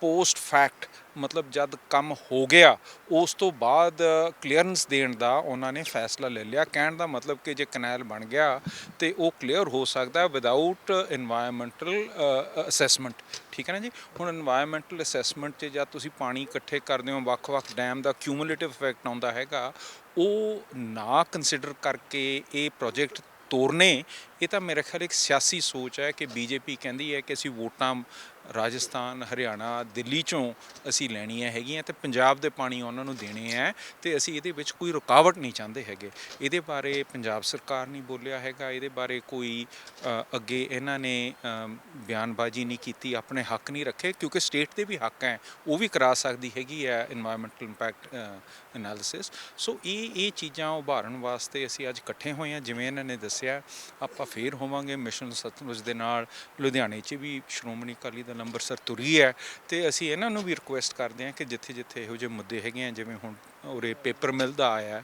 ਪੋਸਟ ਫੈਕਟ ਮਤਲਬ ਜਦ ਕੰਮ ਹੋ ਗਿਆ, ਉਸ ਤੋਂ ਬਾਅਦ ਕਲੀਅਰੈਂਸ ਦੇਣ ਦਾ ਉਹਨਾਂ ਨੇ ਫੈਸਲਾ ਲੈ ਲਿਆ। ਕਹਿਣ ਦਾ ਮਤਲਬ ਕਿ ਜੇ ਕੈਨਲ ਬਣ ਗਿਆ ਤੇ ਉਹ ਕਲੀਅਰ ਹੋ ਸਕਦਾ ਹੈ ਵਿਦਆਊਟ এনवायरमेंटल ਅਸੈਸਮੈਂਟ ਠੀਕ ਹੈ ਨਾ ਜੀ? ਹੁਣ এনवायरमेंटल ਅਸੈਸਮੈਂਟ 'ਚ ਜਦ ਤੁਸੀਂ ਪਾਣੀ ਇਕੱਠੇ ਕਰਦੇ ਹੋ, ਵੱਖ-ਵੱਖ ਡੈਮ ਦਾ ਕਿਊਮੂਲੇਟਿਵ ਇਫੈਕਟ ਆਉਂਦਾ ਹੈਗਾ, ਉਹ ਨਾ ਕੰਸੀਡਰ ਕਰਕੇ ਇਹ ਪ੍ਰੋਜੈਕਟ ਤੋਰਨੇ, ਇਹ ਤਾਂ ਮੇਰੇ ਖਿਆਲ ਇੱਕ ਸਿਆਸੀ ਸੋਚ ਹੈ ਕਿ ਬੀਜੇਪੀ ਕਹਿੰਦੀ ਹੈ ਕਿ ਅਸੀਂ ਵੋਟਾਂ ਰਾਜਸਥਾਨ, ਹਰਿਆਣਾ, ਦਿੱਲੀ ਚੋਂ ਅਸੀਂ ਲੈਣੀਆਂ ਹੈਗੀਆਂ ਤੇ ਪੰਜਾਬ ਦੇ ਪਾਣੀ ਉਹਨਾਂ ਨੂੰ ਦੇਣੇ ਹੈ ਤੇ ਅਸੀਂ ਇਹਦੇ ਵਿੱਚ ਕੋਈ ਰੁਕਾਵਟ ਨਹੀਂ ਚਾਹੁੰਦੇ ਹੈਗੇ। ਇਹਦੇ ਬਾਰੇ ਪੰਜਾਬ ਸਰਕਾਰ ਨਹੀਂ ਬੋਲਿਆ ਹੈਗਾ, ਇਹਦੇ ਬਾਰੇ ਕੋਈ ਅੱਗੇ ਇਹਨਾਂ ਨੇ ਬਿਆਨਬਾਜ਼ੀ ਨਹੀਂ ਕੀਤੀ, ਆਪਣੇ ਹੱਕ ਨਹੀਂ ਰੱਖੇ, ਕਿਉਂਕਿ ਸਟੇਟ ਦੇ ਵੀ ਹੱਕ ਹੈ, ਉਹ ਵੀ ਕਰਾ ਸਕਦੀ ਹੈਗੀ ਹੈ এনवायरमेंटल ਇੰਪੈਕਟ ਐਨਾਲਿਸਿਸ ਸੋ ਇਹ ਇਹ ਚੀਜ਼ਾਂ ਉਭਾਰਨ ਵਾਸਤੇ ਅਸੀਂ ਅੱਜ ਇਕੱਠੇ ਹੋਏ ਹਾਂ। ਜਿਵੇਂ ਇਹਨਾਂ ਨੇ ਦੱਸਿਆ, ਆਪਾਂ ਫੇਰ ਹੋਵਾਂਗੇ ਮਿਸ਼ਨ ਸਤਲੁਜ ਦੇ ਨਾਲ। ਲੁਧਿਆਣੇ 'ਚ ਵੀ ਸ਼੍ਰੋਮਣੀ ਅਕਾਲੀ ਦਲ ਅੰਮ੍ਰਿਤਸਰ ਤੁਰੀ ਹੈ ਤੇ ਅਸੀਂ ਇਹਨਾਂ ਨੂੰ ਵੀ ਰਿਕੁਐਸਟ ਕਰਦੇ ਹਾਂ ਕਿ ਜਿੱਥੇ ਜਿੱਥੇ ਇਹੋ ਜਿਹੇ ਮੁੱਦੇ ਹੈਗੇ ਆ, ਜਿਵੇਂ ਹੁਣ ਉਰੇ ਪੇਪਰ ਮਿਲ ਦਾ ਆਇਆ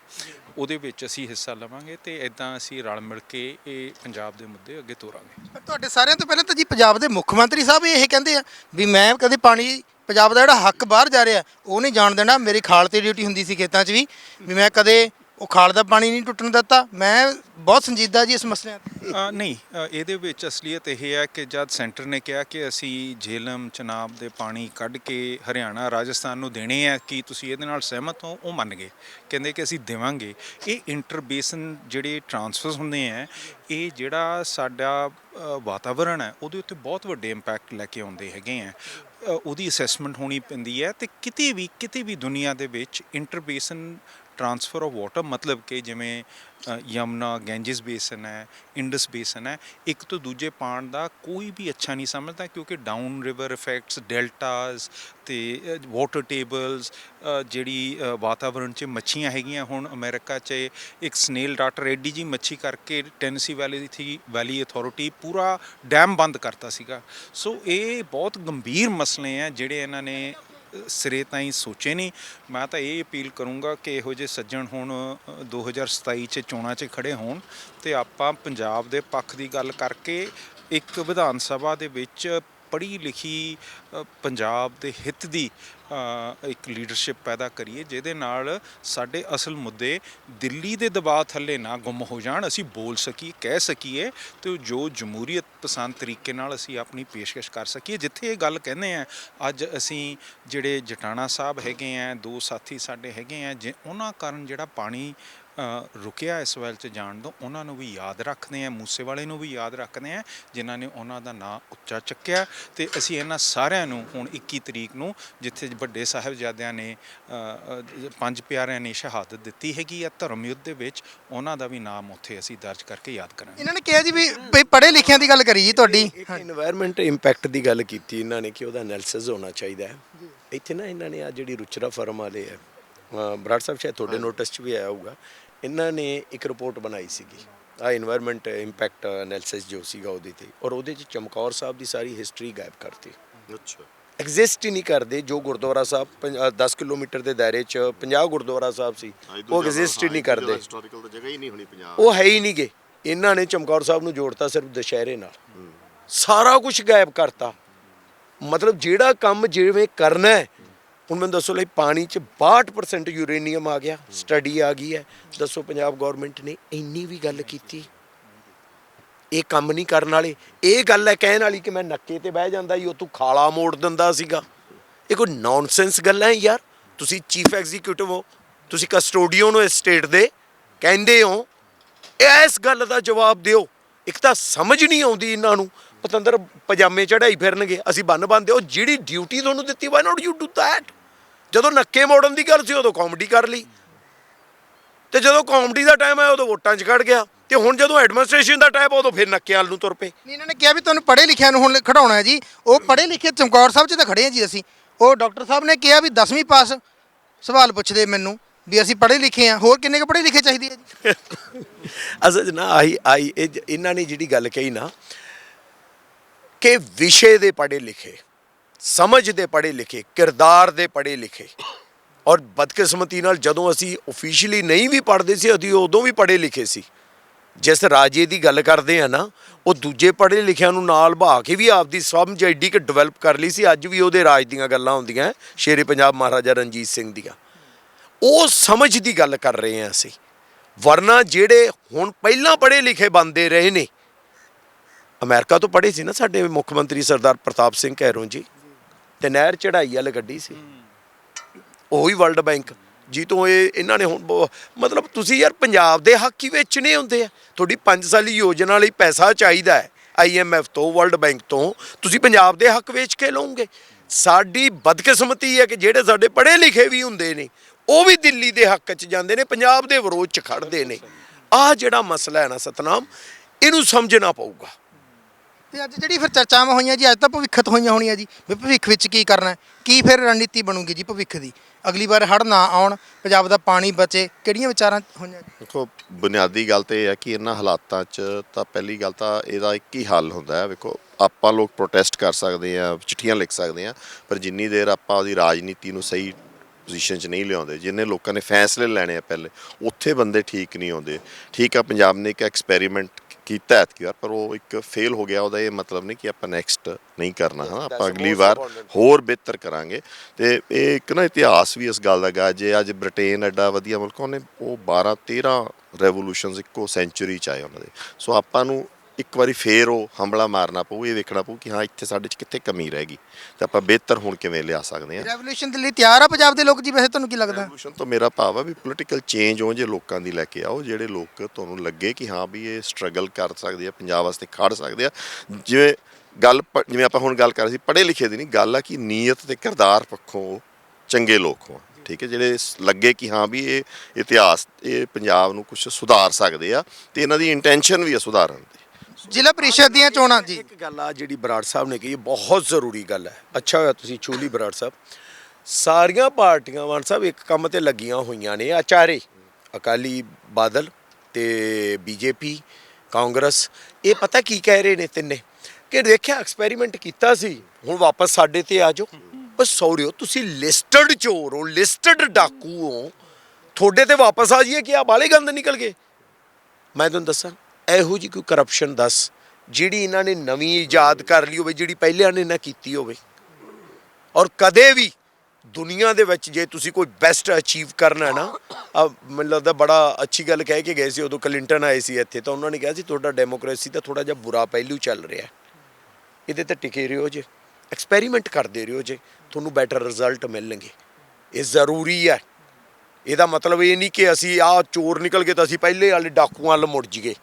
ਉਹਦੇ ਵਿੱਚ ਅਸੀਂ ਹਿੱਸਾ ਲਵਾਂਗੇ ਤੇ ਇਦਾਂ ਅਸੀਂ ਰਲ ਮਿਲ ਕੇ ਇਹ ਪੰਜਾਬ ਦੇ ਮੁੱਦੇ ਅੱਗੇ ਤੋਰਾਂਗੇ। ਪਰ ਤੁਹਾਡੇ ਸਾਰਿਆਂ ਤੋਂ ਪਹਿਲਾਂ ਤਾਂ ਜੀ ਪੰਜਾਬ ਦੇ ਮੁੱਖ ਮੰਤਰੀ ਸਾਹਿਬ ਇਹ ਕਹਿੰਦੇ ਆ ਵੀ ਮੈਂ ਕਦੇ ਪਾਣੀ, ਪੰਜਾਬ ਦਾ ਜਿਹੜਾ ਹੱਕ ਬਾਹਰ ਜਾ ਰਿਹਾ, ਉਹ ਨਹੀਂ ਜਾਣ ਦੇਣਾ, ਮੇਰੀ ਖਾਲ ਤੇ ਡਿਊਟੀ ਹੁੰਦੀ ਸੀ ਖੇਤਾਂ 'ਚ ਵੀ ਵੀ ਮੈਂ ਕਦੇ ਉਹ ਖਾਲ ਦਾ ਪਾਣੀ ਨਹੀਂ ਟੁੱਟਣ ਦਿੱਤਾ। ਮੈਂ ਬਹੁਤ ਸੰਜੀਦਾ ਜੀ ਇਸ ਮਸਲੇ ਤੇ। ਅ, ਨਹੀਂ ਅ, ਇਹਦੇ ਵਿੱਚ ਅਸਲੀਅਤ ਇਹ ਹੈ ਕਿ ਜਦ ਸੈਂਟਰ ਨੇ ਕਿਹਾ ਕਿ ਅਸੀਂ ਜੇਲਮ ਚਨਾਬ ਦੇ ਪਾਣੀ ਕੱਢ ਕੇ ਹਰਿਆਣਾ ਰਾਜਸਥਾਨ ਨੂੰ ਦੇਣੇ ਆ ਕੀ ਤੁਸੀਂ ਇਹਦੇ ਨਾਲ ਸਹਿਮਤ ਹੋ? ਉਹ ਮੰਨ ਗਏ। ਕਹਿੰਦੇ ਕਿ ਅਸੀਂ ਦੇਵਾਂਗੇ। ਇਹ ਇੰਟਰਬੇਸਨ ਜਿਹੜੇ ਟਰਾਂਸਫਰਸ ਹੁੰਦੇ ਆ ਇਹ ਜਿਹੜਾ ਸਾਡਾ ਅ, ਵਾਤਾਵਰਣ ਹੈ ਉਹਦੇ ਉੱਤੇ ਬਹੁਤ ਵੱਡੇ ਇੰਪੈਕਟ ਲੈ ਕੇ ਆਉਂਦੇ ਹੈਗੇ ਆ। ਅ, ਉਹਦੀ ਅਸੈਸਮੈਂਟ ਹੋਣੀ ਪੈਂਦੀ ਹੈ ਤੇ ਕਿਤੇ ਵੀ ਕਿਤੇ ਵੀ ਦੁਨੀਆ ਦੇ ਵਿੱਚ ਇੰਟਰਬੇਸਨ ਟਰਾਂਸਫਰ ਆਫ ਵਾਟਰ ਮਤਲਬ ਕਿ ਜਿਵੇਂ ਅ, ਯਮਨਾ ਗੈਂਜਿਸ ਬੇਸਨ ਹੈ ਇੰਡਸ ਬੇਸਨ ਹੈ ਇੱਕ ਤੋਂ ਦੂਜੇ ਪਾਣ ਦਾ ਕੋਈ ਵੀ ਅੱਛਾ ਨਹੀਂ ਸਮਝਦਾ ਕਿਉਂਕਿ ਡਾਊਨ ਰਿਵਰ ਇਫੈਕਟਸ ਡੈਲਟਾਸ ਤੇ ਵਾਟਰ ਟੇਬਲਸ ਜਿਹੜੀ ਅ, ਵਾਤਾਵਰਣ 'ਚ ਮੱਛੀਆਂ ਹੈਗੀਆਂ ਹੁਣ ਅਮਰੀਕਾ 'ਚ ਇੱਕ ਸਨੇਲ ਡਾਟਰ ਰੈਡੀ ਜੀ ਮੱਛੀ ਕਰਕੇ ਟੈਨਸੀ ਵੈਲੀ ਦੀ ਥੀ ਵੈਲੀ ਅਥਾਰਟੀ ਪੂਰਾ ਡੈਮ ਬੰਦ ਕਰਤਾ ਸੀਗਾ। ਸੋ ਇਹ ਬਹੁਤ ਗੰਭੀਰ ਮਸਲੇ ਆ ਜਿਹੜੇ ਇਹਨਾਂ ਨੇ ਸਿਰੇ ਤਾਈਂ ਸੋਚੇ ਨਹੀਂ। ਮੈਂ ਤਾਂ ਇਹ ਅਪੀਲ ਕਰੂੰਗਾ ਕਿ ਇਹੋ ਜਿਹੇ ਸੱਜਣ ਹੁਣ ਅ, 2027 ਚ ਚੋਣਾਂ 'ਚ ਖੜੇ ਹੋਣ ਤੇ ਆਪਾਂ ਪੰਜਾਬ ਦੇ ਪੱਖ ਦੀ ਗੱਲ ਕਰਕੇ ਇੱਕ ਵਿਧਾਨ ਸਭਾ ਦੇ ਵਿੱਚ ਪੜ੍ਹੀ ਲਿਖੀ ਪੰਜਾਬ ਦੇ ਹਿੱਤ ਦੀ ਇੱਕ ਲੀਡਰਸ਼ਿਪ ਪੈਦਾ ਕਰੀਏ, ਜਿਹਦੇ ਨਾਲ ਸਾਡੇ ਅਸਲ ਮੁੱਦੇ ਦਿੱਲੀ ਦੇ ਦਬਾਅ ਥੱਲੇ ਨਾ ਗੁੰਮ ਹੋ ਜਾਣ, ਅਸੀਂ ਬੋਲ ਸਕੀਏ, ਕਹਿ ਸਕੀਏ ਤੇ ਜੋ ਜਮਹੂਰੀਅਤ ਪਸੰਦ ਤਰੀਕੇ ਨਾਲ ਅਸੀਂ ਆਪਣੀ ਪੇਸ਼ਕਸ਼ ਕਰ ਸਕੀਏ। ਜਿੱਥੇ ਇਹ ਗੱਲ ਕਹਿੰਦੇ ਆ, ਅੱਜ ਅਸੀਂ ਜਿਹੜੇ ਜਟਾਣਾ ਸਾਹਿਬ ਹੈਗੇ ਆ, ਦੋ ਸਾਥੀ ਸਾਡੇ ਹੈਗੇ ਆ, ਜੇ ਉਹਨਾਂ ਕਾਰਨ ਜਿਹੜਾ ਪਾਣੀ ਰੁਕਿਆ ਇਸ ਇਸਰਾਇਲ 'ਚ ਜਾਣ ਤੋਂ ਉਹਨਾਂ ਨੂੰ ਵੀ ਯਾਦ ਰੱਖਦੇ ਆ ਮੂਸੇ ਵਾਲੇ ਨੂੰ ਵੀ ਯਾਦ ਰੱਖਦੇ ਆ ਜਿਨ੍ਹਾਂ ਨੇ ਉਹਨਾਂ ਦਾ ਨਾਂ ਉੱਚਾ ਚੱਕਿਆ। ਤੇ ਅਸੀਂ ਇਹਨਾਂ ਸਾਰਿਆਂ ਨੂੰ ਹੁਣ 21 ਤਰੀਕ ਨੂੰ ਜਿੱਥੇ ਵੱਡੇ ਸਾਹਿਬਜ਼ਾਦਿਆਂ ਨੇ ਪੰਜ ਪਿਆਰਿਆਂ ਨੇ ਸ਼ਹਾਦਤ ਦਿੱਤੀ ਹੈਗੀ ਆ ਧਰਮ ਯੁੱਧ ਦੇ ਵਿੱਚ ਉਹਨਾਂ ਦਾ ਵੀ ਨਾਮ ਉੱਥੇ ਅਸੀਂ ਦਰਜ ਕਰਕੇ ਯਾਦ ਕਰਾਂਗੇ। ਇਹਨਾਂ ਨੇ ਕਿਹਾ ਜੀ ਵੀ ਪੜ੍ਹੇ ਲਿਖਿਆਂ ਦੀ ਗੱਲ ਕਰੀ ਜੀ ਤੁਹਾਡੀ। এনवायरमेंट ਇੰਪੈਕਟ ਦੀ ਗੱਲ ਕੀਤੀ ਇਹਨਾਂ ਨੇ ਕਿ ਉਹਦਾ ਐਨਾਲਿਸਿਸ ਹੋਣਾ ਚਾਹੀਦਾ ਹੈ। ਇੱਥੇ ਨਾ ਇਹਨਾਂ ਨੇ ਆ ਜਿਹੜੀ ਰੁਚਰਾ ਫਰਮ ਵਾਲੇ ਹੈ ਬਰਾੜ ਸਾਹਿਬ ਸ਼ਾਇਦ ਤੁਹਾਡੇ ਨੋਟਿਸ 'ਚ ਵੀ ਆਇਆ ਹੋਊਗਾ। ਇਹਨਾਂ ਨੇ ਇੱਕ ਰਿਪੋਰਟ ਬਣਾਈ ਸੀਗੀ। ਆ এনवायरमेंट ਇੰਪੈਕਟ ਐਨਾਲਿਸਿਸ ਜੋ ਸੀਗਾ ਉਹਦੇ ਤੇ। ਔਰ ਉਹਦੇ 'ਚ ਚਮਕੌਰ ਸਾਹਿਬ ਦੀ ਸਾਰੀ ਹਿਸਟਰੀ ਗਾਇਬ ਕਰਤੀ। ਅੱਛਾ। ਐਗਜ਼ਿਸਟ ਹੀ ਨਹੀਂ ਕਰਦੇ। ਜੋ ਗੁਰਦੁਆਰਾ ਸਾਹਿਬ 10 ਕਿਲੋਮੀਟਰ ਦੇ ਦਾਇਰੇ 'ਚ 50 ਗੁਰਦੁਆਰਾ ਸਾਹਿਬ ਸੀ ਉਹ ਐਗਜ਼ਿਸਟ ਹੀ ਨਹੀਂ ਕਰਦੇ। ਹਿਸਟੋਰੀਕਲ ਤਾਂ ਜਗ੍ਹਾ ਹੀ ਨਹੀਂ ਹੋਣੀ ਪੰਜਾਬ। ਉਹ ਹੈ ਹੀ ਨਹੀਂ ਗਏ ਇਹਨਾਂ ਨੇ ਚਮਕੌਰ ਸਾਹਿਬ ਨੂੰ ਜੋੜਤਾ ਸਿਰਫ ਦੁਸ਼ਹਿਰੇ ਨਾਲ। ਸਾਰਾ ਕੁਝ ਗਾਇਬ ਕਰਤਾ। ਮਤਲਬ ਜਿਹੜਾ ਕੰਮ ਜਿਵੇਂ ਕਰਨਾ ਹੈ ਹੁਣ ਮੈਨੂੰ ਦੱਸੋ ਲਈ ਪਾਣੀ 'ਚ 62% ਯੂਰੇਨੀਅਮ ਆ ਗਿਆ ਸਟੱਡੀ ਆ ਗਈ ਹੈ। ਦੱਸੋ ਪੰਜਾਬ ਗਵਰਨਮੈਂਟ ਨੇ ਇੰਨੀ ਵੀ ਗੱਲ ਕੀਤੀ? ਇਹ ਕੰਮ ਨਹੀਂ ਕਰਨ ਵਾਲੇ। ਇਹ ਗੱਲ ਹੈ ਕਹਿਣ ਵਾਲੀ ਕਿ ਮੈਂ ਨੱਕੇ ਤੇ ਬਹਿ ਜਾਂਦਾ ਹੀ ਉਹ ਤੂੰ ਖਾਲਾ ਮੋੜ ਦਿੰਦਾ ਸੀਗਾ। ਇਹ ਕੋਈ ਨੌਨਸੈਂਸ ਗੱਲਾਂ ਹੈ ਯਾਰ? ਤੁਸੀਂ ਚੀਫ ਐਗਜ਼ੀਕਿਊਟਿਵ ਹੋ ਤੁਸੀਂ ਕਸਟੋਡੀਅਨ ਹੋ ਇਸ ਸਟੇਟ ਦੇ ਕਹਿੰਦੇ ਹੋ ਇਸ ਗੱਲ ਦਾ ਜਵਾਬ ਦਿਓ। ਇੱਕ ਤਾਂ ਸਮਝ ਨਹੀਂ ਆਉਂਦੀ ਇਹਨਾਂ ਨੂੰ। ਪਤੰਦਰ ਪਜਾਮੇ ਚੜਾਈ ਫਿਰਨਗੇ ਅਸੀਂ ਬੰਨ ਬੰਦੇ ਉਹ ਜਿਹੜੀ ਡਿਊਟੀ ਤੁਹਾਨੂੰ ਦਿੱਤੀ why not you do that ਜਦੋਂ ਨੱਕੇ ਮੋੜਨ ਦੀ ਗੱਲ ਸੀ ਉਦੋਂ ਕਾਮੇਡੀ ਕਰ ਲਈ। ਤੇ ਜਦੋਂ ਕਾਮੇਡੀ ਦਾ ਟਾਈਮ ਆਇਆ ਉਦੋਂ ਵੋਟਾਂ 'ਚ ਖੜ ਗਿਆ। ਤੇ ਹੁਣ ਜਦੋਂ ਐਡਮਿਨਿਸਟ੍ਰੇਸ਼ਨ ਦਾ ਟਾਈਮ ਉਦੋਂ ਫਿਰ ਨੱਕੇ ਵਾਲ ਨੂੰ ਤੁਰ ਪਏ। ਨਹੀਂ ਇਹਨਾਂ ਨੇ ਕਿਹਾ ਵੀ ਤੁਹਾਨੂੰ ਪੜ੍ਹੇ ਲਿਖਿਆਂ ਨੂੰ ਹੁਣ ਖੜਾਉਣਾ ਹੈ ਜੀ। ਉਹ ਪੜ੍ਹੇ ਲਿਖੇ ਚਮਕੌਰ ਸਾਹਿਬ 'ਚ ਤਾਂ ਖੜੇ ਹਾਂ ਜੀ ਅਸੀਂ। ਉਹ ਡਾਕਟਰ ਸਾਹਿਬ ਨੇ ਕਿਹਾ ਵੀ 10ਵੀਂ ਪਾਸ ਸਵਾਲ ਪੁੱਛਦੇ ਮੈਨੂੰ ਵੀ ਅਸੀਂ ਪੜ੍ਹੇ ਲਿਖੇ ਹਾਂ ਹੋਰ ਕਿੰਨੇ ਕੁ ਪੜ੍ਹੇ ਲਿਖੇ ਚਾਹੀਦੇ ਆ ਜੀ? ਅਸਲ 'ਚ ਨਾ ਆਈ ਆਈ ਇਹ ਇਹਨਾਂ ਨੇ ਜਿਹੜੀ ਗੱਲ ਕਹੀ ਨਾ ਕਿ ਵਿਸ਼ੇ ਦੇ ਪੜ੍ਹੇ ਲਿਖੇ, ਸਮਝ ਦੇ ਪੜ੍ਹੇ ਲਿਖੇ, ਕਿਰਦਾਰ ਦੇ ਪੜ੍ਹੇ ਲਿਖੇ। ਔਰ ਬਦਕਿਸਮਤੀ ਨਾਲ ਜਦੋਂ ਅਸੀਂ ਅਫੀਸ਼ੀਅਲੀ ਨਹੀਂ ਵੀ ਪੜ੍ਹਦੇ ਸੀ, ਅਸੀਂ ਉਦੋਂ ਵੀ ਪੜ੍ਹੇ ਲਿਖੇ ਸੀ। ਜਿਸ ਰਾਜੇ ਦੀ ਗੱਲ ਕਰਦੇ ਆ ਨਾ, ਉਹ ਦੂਜੇ ਪੜ੍ਹੇ ਲਿਖਿਆਂ ਨੂੰ ਨਾਲ ਬਹਾ ਕੇ ਵੀ ਆਪਦੀ ਸਮਝ ਐਡੀ ਕਿ ਡਿਵੈਲਪ ਕਰ ਲਈ ਸੀ, ਅੱਜ ਵੀ ਉਹਦੇ ਰਾਜ ਦੀਆਂ ਗੱਲਾਂ ਹੁੰਦੀਆਂ, ਸ਼ੇਰੇ ਪੰਜਾਬ ਮਹਾਰਾਜਾ ਰਣਜੀਤ ਸਿੰਘ ਦੀਆਂ। ਉਹ ਸਮਝ ਦੀ ਗੱਲ ਕਰ ਰਹੇ ਹਾਂ ਅਸੀਂ। ਵਰਨਾ ਜਿਹੜੇ ਹੁਣ ਪਹਿਲਾਂ ਪੜ੍ਹੇ ਲਿਖੇ ਬੰਦੇ ਰਹੇ ਨੇ ਅਮਰੀਕਾ ਤੋਂ ਪੜ੍ਹੇ ਸੀ ਨਾ ਸਾਡੇ ਮੁੱਖ ਮੰਤਰੀ ਸਰਦਾਰ ਪ੍ਰਤਾਪ ਸਿੰਘ ਕੈਰੋਂ ਜੀ, ਤੇ ਨਹਿਰ ਚੜਾਈ ਵਾਲ ਗੱਡੀ ਸੀ। ਉਹੀ ਵਰਲਡ ਬੈਂਕ। ਜੀ ਤੋਂ ਇਹ ਇਹਨਾਂ ਨੇ ਹੁਣ ਬਹੁ- ਮਤਲਬ ਤੁਸੀਂ ਯਾਰ ਪੰਜਾਬ ਦੇ ਹੱਕ ਹੀ ਵੇਚਣੇ ਹੁੰਦੇ ਆ। ਤੁਹਾਡੀ 5 ਸਾਲੀ ਯੋਜਨਾ ਲਈ ਪੈਸਾ ਚਾਹੀਦਾ ਹੈ ਆਈਐਮਐਫ ਤੋਂ, ਵਰਲਡ ਬੈਂਕ ਤੋਂ। ਤੁਸੀਂ ਪੰਜਾਬ ਦੇ ਹੱਕ ਵੇਚ ਕੇ ਲਓਗੇ। ਸਾਡੀ ਬਦਕਿਸਮਤੀ ਹੈ ਕਿ ਜਿਹੜੇ ਸਾਡੇ ਪੜ੍ਹੇ ਲਿਖੇ ਵੀ ਹੁੰਦੇ ਨੇ, ਉਹ ਵੀ ਦਿੱਲੀ ਦੇ ਹੱਕ 'ਚ ਜਾਂਦੇ ਨੇ, ਪੰਜਾਬ ਦੇ ਵਿਰੋਧ 'ਚ ਖੜਦੇ ਨੇ। ਆਹ ਜਿਹੜਾ ਮਸਲਾ ਹੈ ਨਾ ਸਤਨਾਮ, ਇਹਨੂੰ ਸਮਝਣਾ ਪਊਗਾ। ਤੇ ਅੱਜ ਜਿਹੜੀ ਫਿਰ ਚਰਚਾਵਾਂ ਹੋਈਆਂ ਜੀ, ਅੱਜ ਤਾਂ ਭਵਿੱਖਤ ਹੋਈਆਂ ਹੋਣੀਆਂ ਜੀ। ਵੀ ਭਵਿੱਖ ਵਿੱਚ ਕੀ ਕਰਨਾ ਹੈ? ਕੀ ਫਿਰ ਰਣਨੀਤੀ ਬਣੂਗੀ ਜੀ ਭਵਿੱਖ ਦੀ? ਅਗਲੀ ਵਾਰ ਹੜ੍ਹ ਨਾ ਆਉਣ, ਪੰਜਾਬ ਦਾ ਪਾਣੀ ਬਚੇ, ਕਿਹੜੀਆਂ ਵਿਚਾਰਾਂ ਹੋਈਆਂ ਜੀ? ਦੇਖੋ, ਬੁਨਿਆਦੀ ਗੱਲ ਤੇ ਇਹ ਹੈ ਕਿ ਇਹਨਾਂ ਹਾਲਾਤਾਂ 'ਚ ਤਾਂ ਪਹਿਲੀ ਗੱਲ ਤਾਂ ਇਹਦਾ ਇੱਕ ਹੀ ਹੱਲ ਹੁੰਦਾ ਹੈ। ਵੇਖੋ, ਆਪਾਂ ਲੋਕ ਪ੍ਰੋਟੈਸਟ ਕਰ ਸਕਦੇ ਆ ਚਿੱਠੀਆਂ ਲਿਖ ਸਕਦੇ ਆ ਪਰ ਜਿੰਨੀ ਦੇਰ ਆਪਾਂ ਉਹਦੀ ਰਾਜਨੀਤੀ ਨੂੰ ਸਹੀ ਪੋਜੀਸ਼ਨ 'ਚ ਨਹੀਂ ਲਿਆਉਂਦੇ, ਜਿੰਨੇ ਲੋਕਾਂ ਨੇ ਫੈਸਲੇ ਲੈਣੇ ਆ ਪਹਿਲੇ, ਉੱਥੇ ਬੰਦੇ ਠੀਕ ਨਹੀਂ ਆਉਂਦੇ ਠੀਕ ਆ, ਪੰਜਾਬ ਨੇ ਇੱਕ ਐਕਸਪੈਰੀਮੈਂਟ ਕੀਤਾ ਐਤਕੀ ਵਾਰ ਪਰ ਉਹ ਇੱਕ ਫੇਲ ਹੋ ਗਿਆ ਉਹਦਾ ਇਹ ਮਤਲਬ ਨਹੀਂ ਕਿ ਆਪਾਂ ਨੈਕਸਟ ਨਹੀਂ ਕਰਨਾ ਹਾਂ ਆਪਾਂ ਅਗਲੀ ਵਾਰ ਹੋਰ ਬਿਹਤਰ ਕਰਾਂਗੇ। ਤੇ ਇਹ ਇੱਕ ਨਾ ਇਤਿਹਾਸ ਵੀ ਇਸ ਗੱਲ ਦਾ ਗਾ ਜੇ ਅੱਜ ਬ੍ਰਿਟੇਨ ਐਡਾ ਵਧੀਆ ਮੁਲਕ ਉਹਨੇ ਉਹ 12 13 ਰੈਵੋਲੂਸ਼ਨਸ ਇੱਕੋ ਸੈਂਚੁਰੀ ਚ ਆਏ ਉਹਨਾਂ ਦੇ। ਸੋ ਆਪਾਂ ਨੂੰ ਇੱਕ ਵਾਰੀ ਫੇਰ ਉਹ ਹਮਲਾ ਮਾਰਨਾ ਪਊ ਇਹ ਵੇਖਣਾ ਪਊ ਕਿ ਹਾਂ ਇੱਥੇ ਸਾਡੇ ਚ ਕਿੱਥੇ ਕਮੀ ਰਹਿ ਗਈ। ਤੇ ਆਪਾਂ ਬਿਹਤਰ ਹੁਣ ਕਿਵੇਂ ਲਿਆ ਸਕਦੇ ਹਾਂ। ਰੈਵੋਲੂਸ਼ਨ ਦੇ ਲਈ ਤਿਆਰ ਆ ਪੰਜਾਬ ਦੇ ਲੋਕ ਜੀ ਵੈਸੇ ਤੁਹਾਨੂੰ ਕੀ ਲੱਗਦਾ? ਰੈਵੋਲੂਸ਼ਨ ਤੋਂ ਮੇਰਾ ਭਾਵ ਹੈ ਵੀ ਪੋਲੀਟੀਕਲ ਚੇਂਜ ਹੋ ਜੇ ਲੋਕਾਂ ਦੀ ਲੈ ਕੇ ਆਓ ਜਿਹੜੇ ਲੋਕ ਤੁਹਾਨੂੰ ਲੱਗੇ ਕਿ ਹਾਂ ਵੀ ਇਹ ਸਟਰਗਲ ਕਰ ਸਕਦੇ ਆ ਪੰਜਾਬ ਵਾਸਤੇ ਖੜ ਸਕਦੇ ਆ। ਜਿਵੇਂ ਗੱਲ ਪ- ਜਿਵੇਂ ਆਪਾਂ ਹੁਣ ਗੱਲ ਕਰ ਰਹੇ ਸੀ ਪੜ੍ਹੇ ਲਿਖੇ ਦੀ ਨਹੀਂ ਗੱਲ ਆ ਕਿ ਨੀਅਤ ਤੇ ਕਿਰਦਾਰ ਪੱਖੋਂ ਚੰਗੇ ਲੋਕ ਹੋਣ ਠੀਕ ਹੈ ਜਿਹੜੇ ਸ- ਲੱਗੇ ਕਿ ਹਾਂ ਵੀ ਇਹ ਇਤਿਹਾਸ ਇਹ ਪੰਜਾਬ ਨੂੰ ਕੁਝ ਸੁਧਾਰ ਸਕਦੇ ਆ ਤੇ ਇਹਨਾਂ ਦੀ ਇੰਟੈਂਸ਼ਨ ਵੀ ਆ ਸੁਧਾਰਨ ਦੀ। ਜ਼ਿਲ੍ਹਾ ਪ੍ਰੀਸ਼ਦ ਦੀਆਂ ਚੋਣਾਂ ਜੀ। ਇੱਕ ਗੱਲ ਆ ਜਿਹੜੀ ਬਰਾੜ ਸਾਹਿਬ ਨੇ ਕਹੀ ਬਹੁਤ ਜ਼ਰੂਰੀ ਗੱਲ ਹੈ। ਅੱਛਾ ਹੋਇਆ ਤੁਸੀਂ ਛੂਲੀ ਬਰਾੜ ਸਾਹਿਬ। ਸਾਰੀਆਂ ਪਾਰਟੀਆਂ ਵਾਂ ਸਾਹਿਬ ਇੱਕ ਕੰਮ ਤੇ ਲੱਗੀਆਂ ਹੋਈਆਂ ਨੇ ਆਚਾਰੇ। ਅਕਾਲੀ ਬਾਦਲ ਤੇ ਬੀਜੇਪੀ ਕਾਂਗਰਸ ਇਹ ਪਤਾ ਕੀ ਕਹਿ ਰਹੇ ਨੇ ਤਿੰਨੇ? ਕਿ ਦੇਖਿਆ ਐਕਸਪੈਰੀਮੈਂਟ ਕੀਤਾ ਸੀ ਹੁਣ ਵਾਪਸ ਸਾਡੇ ਤੇ ਆ ਜਾਓ। ਬਸ ਸੌਰੀਓ ਤੁਸੀਂ ਲਿਸਟਡ ਚੋਰ ਹੋ ਲਿਸਟਡ ਡਾਕੂ ਹੋ। ਤੁਹਾਡੇ ਤੇ ਵਾਪਸ ਆ ਜਾਈਏ ਕਿ ਆ ਬਾਲੇ ਗੰਦ ਨਿਕਲ ਗਏ? ਮੈਂ ਤੁਹਾਨੂੰ ਦੱਸਾਂ ਇਹੋ ਜੀ ਕੋਈ ਕਰਪਸ਼ਨ ਦੱਸ, ਜਿਹੜੀ ਇਹਨਾਂ ਨੇ ਨਵੀਂ ਇਜਾਦ ਕਰ ਲਈ ਹੋਵੇ, ਜਿਹੜੀ ਪਹਿਲਿਆਂ ਨੇ ਨਾ ਕੀਤੀ ਹੋਵੇ। ਔਰ ਕਦੇ ਵੀ ਦੁਨੀਆ ਦੇ ਵਿੱਚ ਜੇ ਤੁਸੀਂ ਕੋਈ ਬੈਸਟ ਅਚੀਵ ਕਰਨਾ ਹੈ ਨਾ, ਆ ਮੈਨੂੰ ਲੱਗਦਾ ਬੜਾ ਅੱਛੀ ਗੱਲ ਕਹਿ ਕੇ ਗਏ ਸੀ, ਉਦੋਂ ਕਲਿੰਟਨ ਆਏ ਸੀ ਇੱਥੇ, ਤਾਂ ਉਹਨਾਂ ਨੇ ਕਿਹਾ ਸੀ, ਤੁਹਾਡਾ ਡੈਮੋਕ੍ਰੇਸੀ ਦਾ ਥੋੜਾ ਜਿਹਾ ਬੁਰਾ ਪਹਿਲੂ ਚੱਲ ਰਿਹਾ ਹੈ। ਇਹਦੇ ਤੇ ਟਿਕੇ ਰਹੋ ਜੇ ਐਕਸਪੈਰੀਮੈਂਟ ਕਰਦੇ ਰਹੋ ਜੇ, ਤੁਹਾਨੂੰ ਬੈਟਰ ਰਿਜ਼ਲਟ ਮਿਲਣਗੇ। ਇਹ ਜ਼ਰੂਰੀ ਹੈ। ਇਹਦਾ ਮਤਲਬ ਇਹ ਨਹੀਂ ਕਿ ਅਸੀਂ ਆ ਚੋਰ ਨਿਕਲ ਗਏ ਤਾਂ ਅਸੀਂ ਪਹਿਲੇ ਵਾਲੇ ਡਾਕੂਆਂ ਵੱਲ ਮੁੜ ਜੀਏ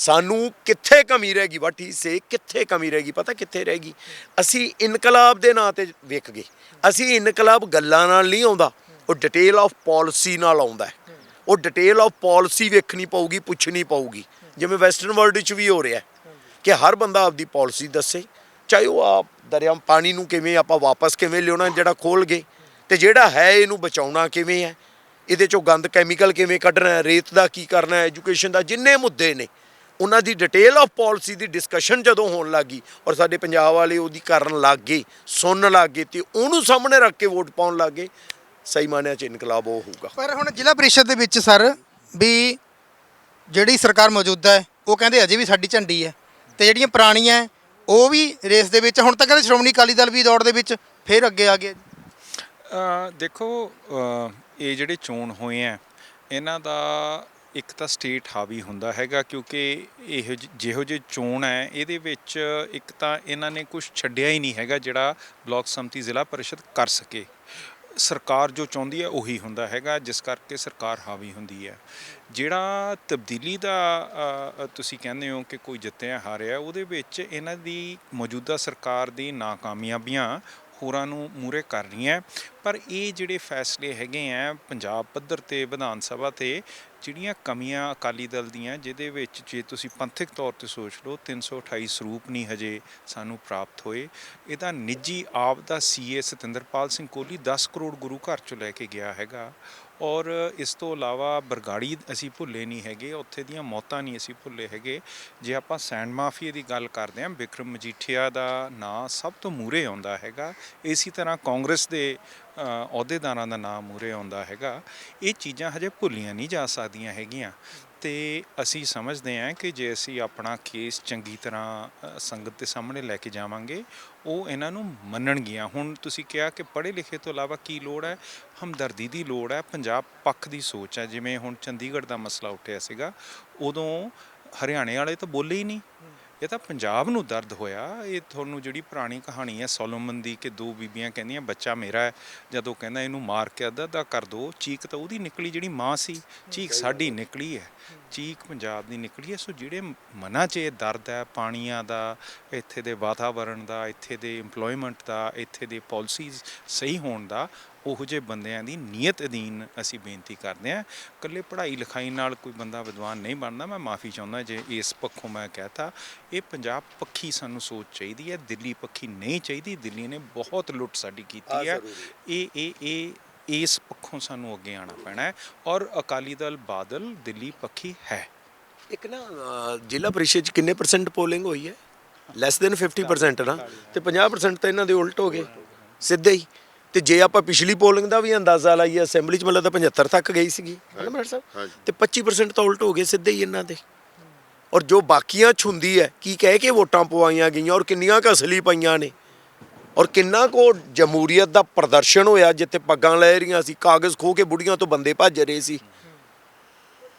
ਸਾਨੂੰ ਕਿੱਥੇ ਕਮੀ ਰਹਿ ਗਈ? ਵਾਟੀ ਸੇ ਕਿੱਥੇ ਕਮੀ ਰਹਿ ਗਈ? ਪਤਾ ਕਿੱਥੇ ਰਹਿ ਗਈ? ਅਸੀਂ ਇਨਕਲਾਬ ਦੇ ਨਾਂ ਤੇ ਵੇਖ ਗਏ। ਅਸੀਂ ਇਨਕਲਾਬ ਗੱਲਾਂ ਨਾਲ ਨਹੀਂ ਆਉਂਦਾ। ਉਹ ਡਿਟੇਲ ਆਫ ਪਾਲਿਸੀ ਨਾਲ ਆਉਂਦਾ ਹੈ। ਉਹ ਡਿਟੇਲ ਆਫ ਪਾਲਿਸੀ ਵੇਖਣੀ ਪਊਗੀ, ਪੁੱਛਣੀ ਪਊਗੀ। ਜਿਵੇਂ ਵੈਸਟਰਨ ਵਰਲਡ ਵਿੱਚ ਵੀ ਹੋ ਰਿਹਾ ਕਿ ਹਰ ਬੰਦਾ ਆਪਦੀ ਪਾਲਿਸੀ ਦੱਸੇ। ਚਾਹੇ ਉਹ ਆ ਦਰਿਆ ਪਾਣੀ ਨੂੰ ਕਿਵੇਂ ਆਪਾਂ ਵਾਪਸ ਕਿਵੇਂ ਲਿਆਉਣਾ, ਜਿਹੜਾ ਖੋਲ ਗਏ। ਤੇ ਜਿਹੜਾ ਹੈ ਇਹਨੂੰ ਬਚਾਉਣਾ ਕਿਵੇਂ ਹੈ? ਇਹਦੇ ਚੋਂ ਗੰਦ ਕੈਮੀਕਲ ਕਿਵੇਂ ਕੱਢਣਾ ਹੈ? ਰੇਤ ਦਾ ਕੀ ਕਰਨਾ ਹੈ? ਐਜੂਕੇਸ਼ਨ ਦਾ ਜਿੰਨੇ ਮੁੱਦੇ ਨੇ ਉਹਨਾਂ ਦੀ ਡਿਟੇਲ ਆਫ ਪਾਲਿਸੀ ਦੀ ਡਿਸਕਸ਼ਨ ਜਦੋਂ ਹੋਣ ਲੱਗੀ ਔਰ ਸਾਡੇ ਪੰਜਾਬ ਵਾਲੇ ਉਹਦੀ ਕਰਨ ਲੱਗ ਗਏ ਸੁਣਨ ਲੱਗ ਗਏ ਤੇ ਉਹਨੂੰ ਸਾਹਮਣੇ ਰੱਖ ਕੇ ਵੋਟ ਪਾਉਣ ਲੱਗ ਗਏ ਸਹੀ ਮਾਨਿਆ ਚ ਇਨਕਲਾਬ ਉਹ ਹੋਊਗਾ। ਪਰ ਹੁਣ ਜ਼ਿਲ੍ਹਾ ਪ੍ਰੀਸ਼ਦ ਦੇ ਵਿੱਚ ਸਰ ਵੀ ਜਿਹੜੀ ਸਰਕਾਰ ਮੌਜੂਦਾ ਹੈ ਉਹ ਕਹਿੰਦੇ ਅਜੇ ਵੀ ਸਾਡੀ ਝੰਡੀ ਹੈ ਤੇ ਜਿਹੜੀਆਂ ਪੁਰਾਣੀਆਂ ਉਹ ਵੀ ਰੇਸ ਦੇ ਵਿੱਚ ਹੁਣ ਤੱਕ ਕਹਿੰਦੇ ਸ਼੍ਰੋਮਣੀ ਅਕਾਲੀ ਦਲ ਵੀ ਦੌੜ ਦੇ ਵਿੱਚ ਫੇਰ ਅੱਗੇ ਆ ਗਿਆ। ਅ, ਦੇਖੋ ਇਹ ਜਿਹੜੇ ਚੋਣ ਹੋਏ ਆ ਇਹਨਾਂ ਦਾ ਇੱਕ ਤਾਂ ਸਟੇਟ ਹਾਵੀ ਹੁੰਦਾ ਹੈਗਾ ਕਿਉਂਕਿ ਇਹੋ ਜਿਹੀ- ਜਿਹੋ ਜਿਹੇ ਚੋਣ ਹੈ, ਇਹਦੇ ਵਿੱਚ ਇੱਕ ਤਾਂ ਇਹਨਾਂ ਨੇ ਕੁਝ ਛੱਡਿਆ ਹੀ ਨਹੀਂ ਹੈਗਾ ਜਿਹੜਾ ਬਲਾਕ ਸੰਮਤੀ ਜ਼ਿਲ੍ਹਾ ਪਰਿਸ਼ਦ ਕਰ ਸਕੇ। ਸਰਕਾਰ ਜੋ ਚਾਹੁੰਦੀ ਹੈ ਉਹੀ ਹੁੰਦਾ ਹੈਗਾ, ਜਿਸ ਕਰਕੇ ਸਰਕਾਰ ਹਾਵੀ ਹੁੰਦੀ ਹੈ। ਜਿਹੜਾ ਤਬਦੀਲੀ ਦਾ ਤੁਸੀਂ ਕਹਿੰਦੇ ਹੋ ਕਿ ਕੋਈ ਜਿੱਤਿਆ ਹਾਰਿਆ, ਉਹਦੇ ਵਿੱਚ ਇਹਨਾਂ ਦੀ ਮੌਜੂਦਾ ਸਰਕਾਰ ਦੀ ਨਾਕਾਮਯਾਬੀਆਂ ਹੋਰਾਂ ਨੂੰ ਮੂਰੇ ਕਰ ਰਹੀਆਂ। ਪਰ ਇਹ ਜਿਹੜੇ ਫੈਸਲੇ ਹੈਗੇ ਆ, ਪੰਜਾਬ ਪੱਧਰ ਤੇ, ਵਿਧਾਨ ਸਭਾ ਤੇ ਜਿਹੜੀਆਂ ਕਮੀਆਂ ਅਕਾਲੀ ਦਲ ਦੀਆਂ, ਜਿਹਦੇ ਵਿੱਚ ਜੇ ਤੁਸੀਂ ਪੰਥਕ ਤੌਰ ਤੇ ਸੋਚ ਲਓ 328 ਸਰੂਪ ਨਹੀਂ ਹਜੇ ਸਾਨੂੰ ਪ੍ਰਾਪਤ ਹੋਏ। ਇਹਦਾ ਨਿੱਜੀ ਆਪ ਦਾ ਸੀਏ ਸਤਿੰਦਰਪਾਲ ਸਿੰਘ ਕੋਹਲੀ 10 ਕਰੋੜ ਗੁਰੂ ਘਰ ਚੋਂ ਲੈ ਕੇ ਗਿਆ ਹੈਗਾ। ਔਰ ਇਸ ਤੋਂ ਇਲਾਵਾ ਬਰਗਾੜੀ ਅਸੀਂ ਭੁੱਲੇ ਨਹੀਂ ਹੈਗੇ, ਉੱਥੇ ਦੀਆਂ ਮੌਤਾਂ ਨਹੀਂ ਅਸੀਂ ਭੁੱਲੇ ਹੈਗੇ। ਜੇ ਆਪਾਂ ਸੈਂਡ ਮਾਫੀਆ ਦੀ ਗੱਲ ਕਰਦੇ ਹਾਂ ਵਿਕਰਮ ਮਜੀਠੀਆ ਦਾ ਨਾਂ ਸਭ ਤੋਂ ਮੂਰੇ ਆਉਂਦਾ ਹੈਗਾ। ਇਸੇ ਤਰ੍ਹਾਂ ਕਾਂਗਰਸ ਦੇ ਅਹੁਦੇਦਾਰਾਂ ਦਾ ਨਾਮ ਮੂਰੇ ਆਉਂਦਾ ਹੈਗਾ। ਇਹ ਚੀਜ਼ਾਂ ਹਜੇ ਭੁੱਲੀਆਂ ਨਹੀਂ ਜਾ ਸਕਦੀਆਂ ਹੈਗੀਆਂ। ਤੇ ਅਸੀਂ ਸਮਝਦੇ ਹਾਂ ਕਿ ਜੇ ਅਸੀਂ ਆਪਣਾ ਕੇਸ ਚੰਗੀ ਤਰ੍ਹਾਂ ਸੰਗਤ ਦੇ ਸਾਹਮਣੇ ਲੈ ਕੇ ਜਾਵਾਂਗੇ, ਉਹ ਇਹਨਾਂ ਨੂੰ ਮੰਨਣਗੀਆਂ। ਹੁਣ ਤੁਸੀਂ ਕਿਹਾ ਕਿ ਪੜ੍ਹੇ ਲਿਖੇ ਤੋਂ ਇਲਾਵਾ ਕੀ ਲੋੜ ਹੈ? ਹਮਦਰਦੀ ਦੀ ਲੋੜ ਹੈ, ਪੰਜਾਬ ਪੱਖ ਦੀ ਸੋਚ ਹੈ। ਜਿਵੇਂ ਹੁਣ ਚੰਡੀਗੜ੍ਹ ਦਾ ਮਸਲਾ ਉੱਠਿਆ ਸੀਗਾ, ਉਦੋਂ ਹਰਿਆਣੇ ਵਾਲੇ ਤਾਂ ਬੋਲੇ ਹੀ ਨਹੀਂ। ਇਹ ਤਾਂ ਪੰਜਾਬ ਨੂੰ ਦਰਦ ਹੋਇਆ। ਇਹ ਤੁਹਾਨੂੰ ਜਿਹੜੀ ਪੁਰਾਣੀ ਕਹਾਣੀ ਹੈ, ਸੋਲੋਮਨ ਦੀ ਕਿ ਦੋ ਬੀਬੀਆਂ ਕਹਿੰਦੀਆਂ, ਬੱਚਾ ਮੇਰਾ ਹੈ। ਜਦੋਂ ਕਹਿੰਦਾ ਇਹਨੂੰ ਮਾਰ ਕੇ ਅੱਧਾ ਅੱਧਾ ਕਰ ਦੋ, ਚੀਕ ਤਾਂ ਉਹਦੀ ਨਿਕਲੀ ਜਿਹੜੀ ਮਾਂ ਸੀ, ਚੀਕ ਸਾਡੀ ਨਿਕਲੀ ਹੈ। ਚੀਕ ਪੰਜਾਬ ਦੀ ਨਿਕਲੀ ਹੈ। ਸੋ ਜਿਹੜੇ ਮਨਾਂ 'ਚ ਇਹ ਦਰਦ ਹੈ, ਪਾਣੀਆਂ ਦਾ, ਇੱਥੇ ਦੇ ਵਾਤਾਵਰਣ ਦਾ, ਇੱਥੇ ਦੇ EMPLOYMENT ਦਾ, ਇੱਥੇ ਦੇ ਪਾਲਿਸੀਜ਼ ਸਹੀ ਹੋਣ ਦਾ ਉਹੋ ਜਿਹੇ ਬੰਦਿਆਂ ਦੀ ਨੀਅਤ ਅਧੀਨ ਅਸੀਂ ਬੇਨਤੀ ਕਰਦੇ ਹਾਂ। ਇਕੱਲੇ ਪੜ੍ਹਾਈ ਲਿਖਾਈ ਨਾਲ ਕੋਈ ਬੰਦਾ ਵਿਦਵਾਨ ਨਹੀਂ ਬਣਦਾ। ਮੈਂ ਮਾਫੀ ਚਾਹੁੰਦਾ ਜੇ ਇਸ ਪੱਖੋਂ ਮੈਂ ਕਹਤਾ ਇਹ ਪੰਜਾਬ ਪੱਖੀ ਸਾਨੂੰ ਸੋਚ ਚਾਹੀਦੀ ਹੈ ਦਿੱਲੀ ਪੱਖੀ ਨਹੀਂ ਚਾਹੀਦੀ। ਦਿੱਲੀ ਨੇ ਬਹੁਤ ਲੁੱਟ ਸਾਡੀ ਕੀਤੀ ਹੈ। ਇਹ ਇਹ ਇਹ ਇਸ ਪੱਖੋਂ ਸਾਨੂੰ ਅੱਗੇ ਆਉਣਾ ਪੈਣਾ ਹੈ ਔਰ ਅਕਾਲੀ ਦਲ ਬਾਦਲ ਦਿੱਲੀ ਪੱਖੀ ਹੈ। ਇੱਕ ਨਾ ਜ਼ਿਲ੍ਹਾ ਪਰਿਸ਼ਦ ਚ ਕਿੰਨੇ ਪਰਸੈਂਟ ਪੋਲਿੰਗ ਹੋਈ ਹੈ? ਲੈਸ ਦੈਨ 50% ਨਾ। ਤੇ 50% ਤਾਂ ਇਹਨਾਂ ਦੇ ਉਲਟ ਹੋ ਗਏ। ਸਿੱਧੇ ਹੀ। ਤੇ ਜੇ ਆਪਾਂ ਪਿਛਲੀ ਪੋਲਿੰਗ ਦਾ ਵੀ ਅੰਦਾਜ਼ਾ ਲਾਈਏ ਅਸੈਂਬਲੀ ਚ ਮਤਲਬ ਤਾਂ 75 ਤੱਕ ਗਈ ਸੀਗੀ ਮੈਡਮ ਸਾਹਿਬ। ਤੇ 25% ਤਾਂ ਉਲਟ ਹੋ ਗਏ ਸਿੱਧੇ ਹੀ ਇਹਨਾਂ ਦੇ ਔਰ ਜੋ ਬਾਕੀਆਂ ਹੁੰਦੀ ਹੈ ਕੀ ਕਹਿ ਕੇ ਵੋਟਾਂ ਪਵਾਈਆਂ ਗਈਆਂ ਔਰ ਕਿੰਨੀਆਂ ਕੁ ਅਸਲੀ ਪਈਆਂ ਨੇ ਔਰ ਕਿੰਨਾ ਕੋ ਜਮਹੂਰੀਅਤ ਦਾ ਪ੍ਰਦਰਸ਼ਨ ਹੋਇਆ ਜਿੱਥੇ ਪੱਗਾਂ ਲੈ ਰਹੀਆਂ ਸੀ ਕਾਗਜ਼ ਖੋ ਕੇ ਬੁੜੀਆਂ ਤੋਂ ਬੰਦੇ ਭੱਜ ਰਹੇ ਸੀ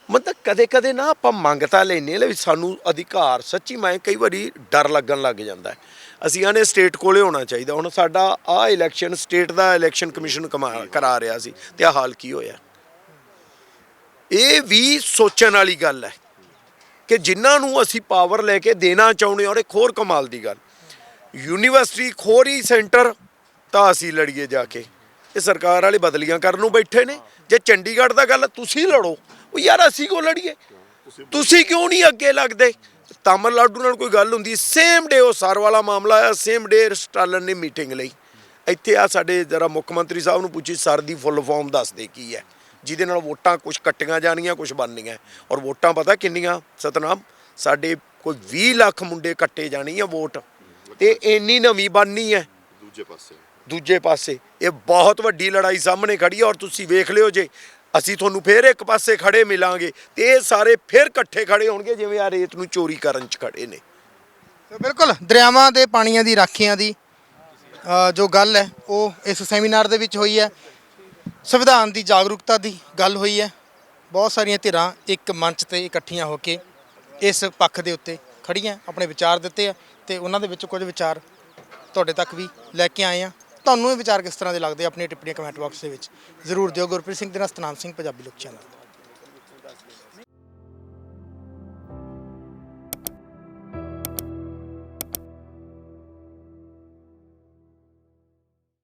ਮਤਲਬ ਕਦੇ ਕਦੇ ਨਾ ਆਪਾਂ ਮੰਗਤਾ ਲੈਨੇ ਲੈ ਵੀ ਸਾਨੂੰ ਅਧਿਕਾਰ ਸੱਚੀ ਮੈਂ ਕਈ ਵਾਰੀ ਡਰ ਲੱਗਣ ਲੱਗ ਜਾਂਦਾ ਹੈ। ਅਸੀਂ ਆਨੇ ਸਟੇਟ ਕੋਲੇ ਹੋਣਾ ਚਾਹੀਦਾ। ਹੁਣ ਸਾਡਾ ਆ ਇਲੈਕਸ਼ਨ, ਸਟੇਟ ਦਾ ਇਲੈਕਸ਼ਨ ਕਮਿਸ਼ਨ ਕਮਾ- ਕਰਾ ਰਿਹਾ ਸੀ ਤੇ ਆ ਹਾਲ ਕੀ ਹੋਇਆ? ਇਹ ਵੀ ਸੋਚਣ ਵਾਲੀ ਗੱਲ ਹੈ ਕਿ ਜਿਨ੍ਹਾਂ ਨੂੰ ਅਸੀਂ ਪਾਵਰ ਲੈ ਕੇ ਦੇਣਾ ਚਾਹੁੰਦੇ ਔਰ ਇੱਕ ਹੋਰ ਕਮਾਲ ਦੀ ਗੱਲ। ਯੂਨੀਵਰਸਿਟੀ ਖੋਰੀ ਸੈਂਟਰ ਤਾਂ ਅਸੀਂ ਲੜੀਏ ਜਾ ਕੇ। ਇਹ ਸਰਕਾਰ ਵਾਲੇ ਬਦਲੀਆਂ ਕਰਨ ਨੂੰ ਬੈਠੇ ਨੇ। ਜੇ ਚੰਡੀਗੜ੍ਹ ਦਾ ਗੱਲ ਤੁਸੀਂ ਲੜੋ। ਉਹ ਯਾਰ ਅਸੀਂ ਕਿਉਂ ਲੜੀਏ? ਤੁਸੀਂ ਕਿਉਂ ਨਹੀਂ ਅੱਗੇ ਲੱਗਦੇ? ਤਾਮਿਲਨਾਡੂ ਨਾਲ ਕੋਈ ਗੱਲ ਹੁੰਦੀ ਸੇਮ ਡੇ ਉਹ ਸਰ ਵਾਲਾ ਮਾਮਲਾ ਆਇਆ ਸੇਮ ਡੇ ਸਟਾਲਨ ਨੇ ਮੀਟਿੰਗ ਲਈ। ਇੱਥੇ ਆ ਸਾਡੇ ਜਰਾ ਮੁੱਖ ਮੰਤਰੀ ਸਾਹਿਬ ਨੂੰ ਪੁੱਛੀ ਸਰ ਦੀ ਫੁੱਲ ਫਾਰਮ ਦੱਸ ਦੇ ਕੀ ਹੈ? ਜਿਹਦੇ ਨਾਲ ਵੋਟਾਂ ਕੁਝ ਕੱਟੀਆਂ ਜਾਣੀਆਂ ਕੁਝ ਬਣਨੀਆਂ। ਔਰ ਵੋਟਾਂ ਪਤਾ ਕਿੰਨੀਆਂ? ਸਤਨਾਮ ਸਾਡੇ ਕੋਈ 20 ਲੱਖ ਮੁੰਡੇ ਕੱਟੇ ਜਾਣੀ ਆ ਵੋਟ। ਤੇ ਇੰਨੀ ਨਵੀਂ ਬਣਨੀ ਹੈ। ਦੂਜੇ ਪਾਸੇ। ਦੂਜੇ ਪਾਸੇ। ਇਹ ਬਹੁਤ ਵੱਡੀ ਲੜਾਈ ਸਾਹਮਣੇ ਖੜੀ ਹੈ ਔਰ ਤੁਸੀਂ ਵੇਖ ਲਿਓ ਜੇ ਅਸੀਂ ਤੁਹਾਨੂੰ ਫੇਰ ਇੱਕ ਪਾਸੇ ਖੜੇ ਮਿਲਾਂਗੇ ਤੇ ਇਹ ਸਾਰੇ ਫੇਰ ਇਕੱਠੇ ਖੜੇ ਹੋਣਗੇ, ਜਿਵੇਂ ਆ ਰੇਤ ਨੂੰ ਚੋਰੀ ਕਰਨ 'ਚ ਖੜੇ ਨੇ। ਬਿਲਕੁਲ, ਦਰਿਆਵਾਂ ਦੇ ਪਾਣੀਆਂ ਦੀ, ਰਾਖੀਆਂ ਦੀ ਜੋ ਗੱਲ ਹੈ, ਉਹ ਇਸ ਸੈਮੀਨਾਰ ਦੇ ਵਿੱਚ ਹੋਈ ਹੈ। ਸੰਵਿਧਾਨ ਦੀ ਜਾਗਰੂਕਤਾ ਦੀ ਗੱਲ ਹੋਈ ਹੈ। ਬਹੁਤ ਸਾਰੀਆਂ ਧਿਰਾਂ ਇੱਕ ਮੰਚ ਤੇ ਇਕੱਠੀਆਂ ਹੋ ਕੇ ਇਸ ਪੱਖ ਦੇ ਉੱਤੇ ਖੜੀਆਂ ਆਪਣੇ ਵਿਚਾਰ ਦਿੱਤੇ ਆ ਤੇ ਉਹਨਾਂ ਦੇ ਵਿੱਚ ਕੁਝ ਵਿਚਾਰ ਤੁਹਾਡੇ ਤੱਕ ਵੀ ਲੈ ਕੇ ਆਏ ਆ ਤੁਹਾਨੂੰ ਇਹ ਵਿਚਾਰ ਕਿਸ ਤਰ੍ਹਾਂ ਦੇ ਲੱਗਦੇ ਆ ਆਪਣੀਆਂ ਟਿੱਪਣੀਆਂ ਕਮੈਂਟ ਬਾਕਸ ਦੇ ਵਿੱਚ? ਜ਼ਰੂਰ ਦਿਓ। ਗੁਰਪ੍ਰੀਤ ਸਿੰਘ ਦੇ ਨਾਲ ਸਤਨਾਮ ਸਿੰਘ, ਪੰਜਾਬੀ ਲੋਕ ਚੈਨਲ।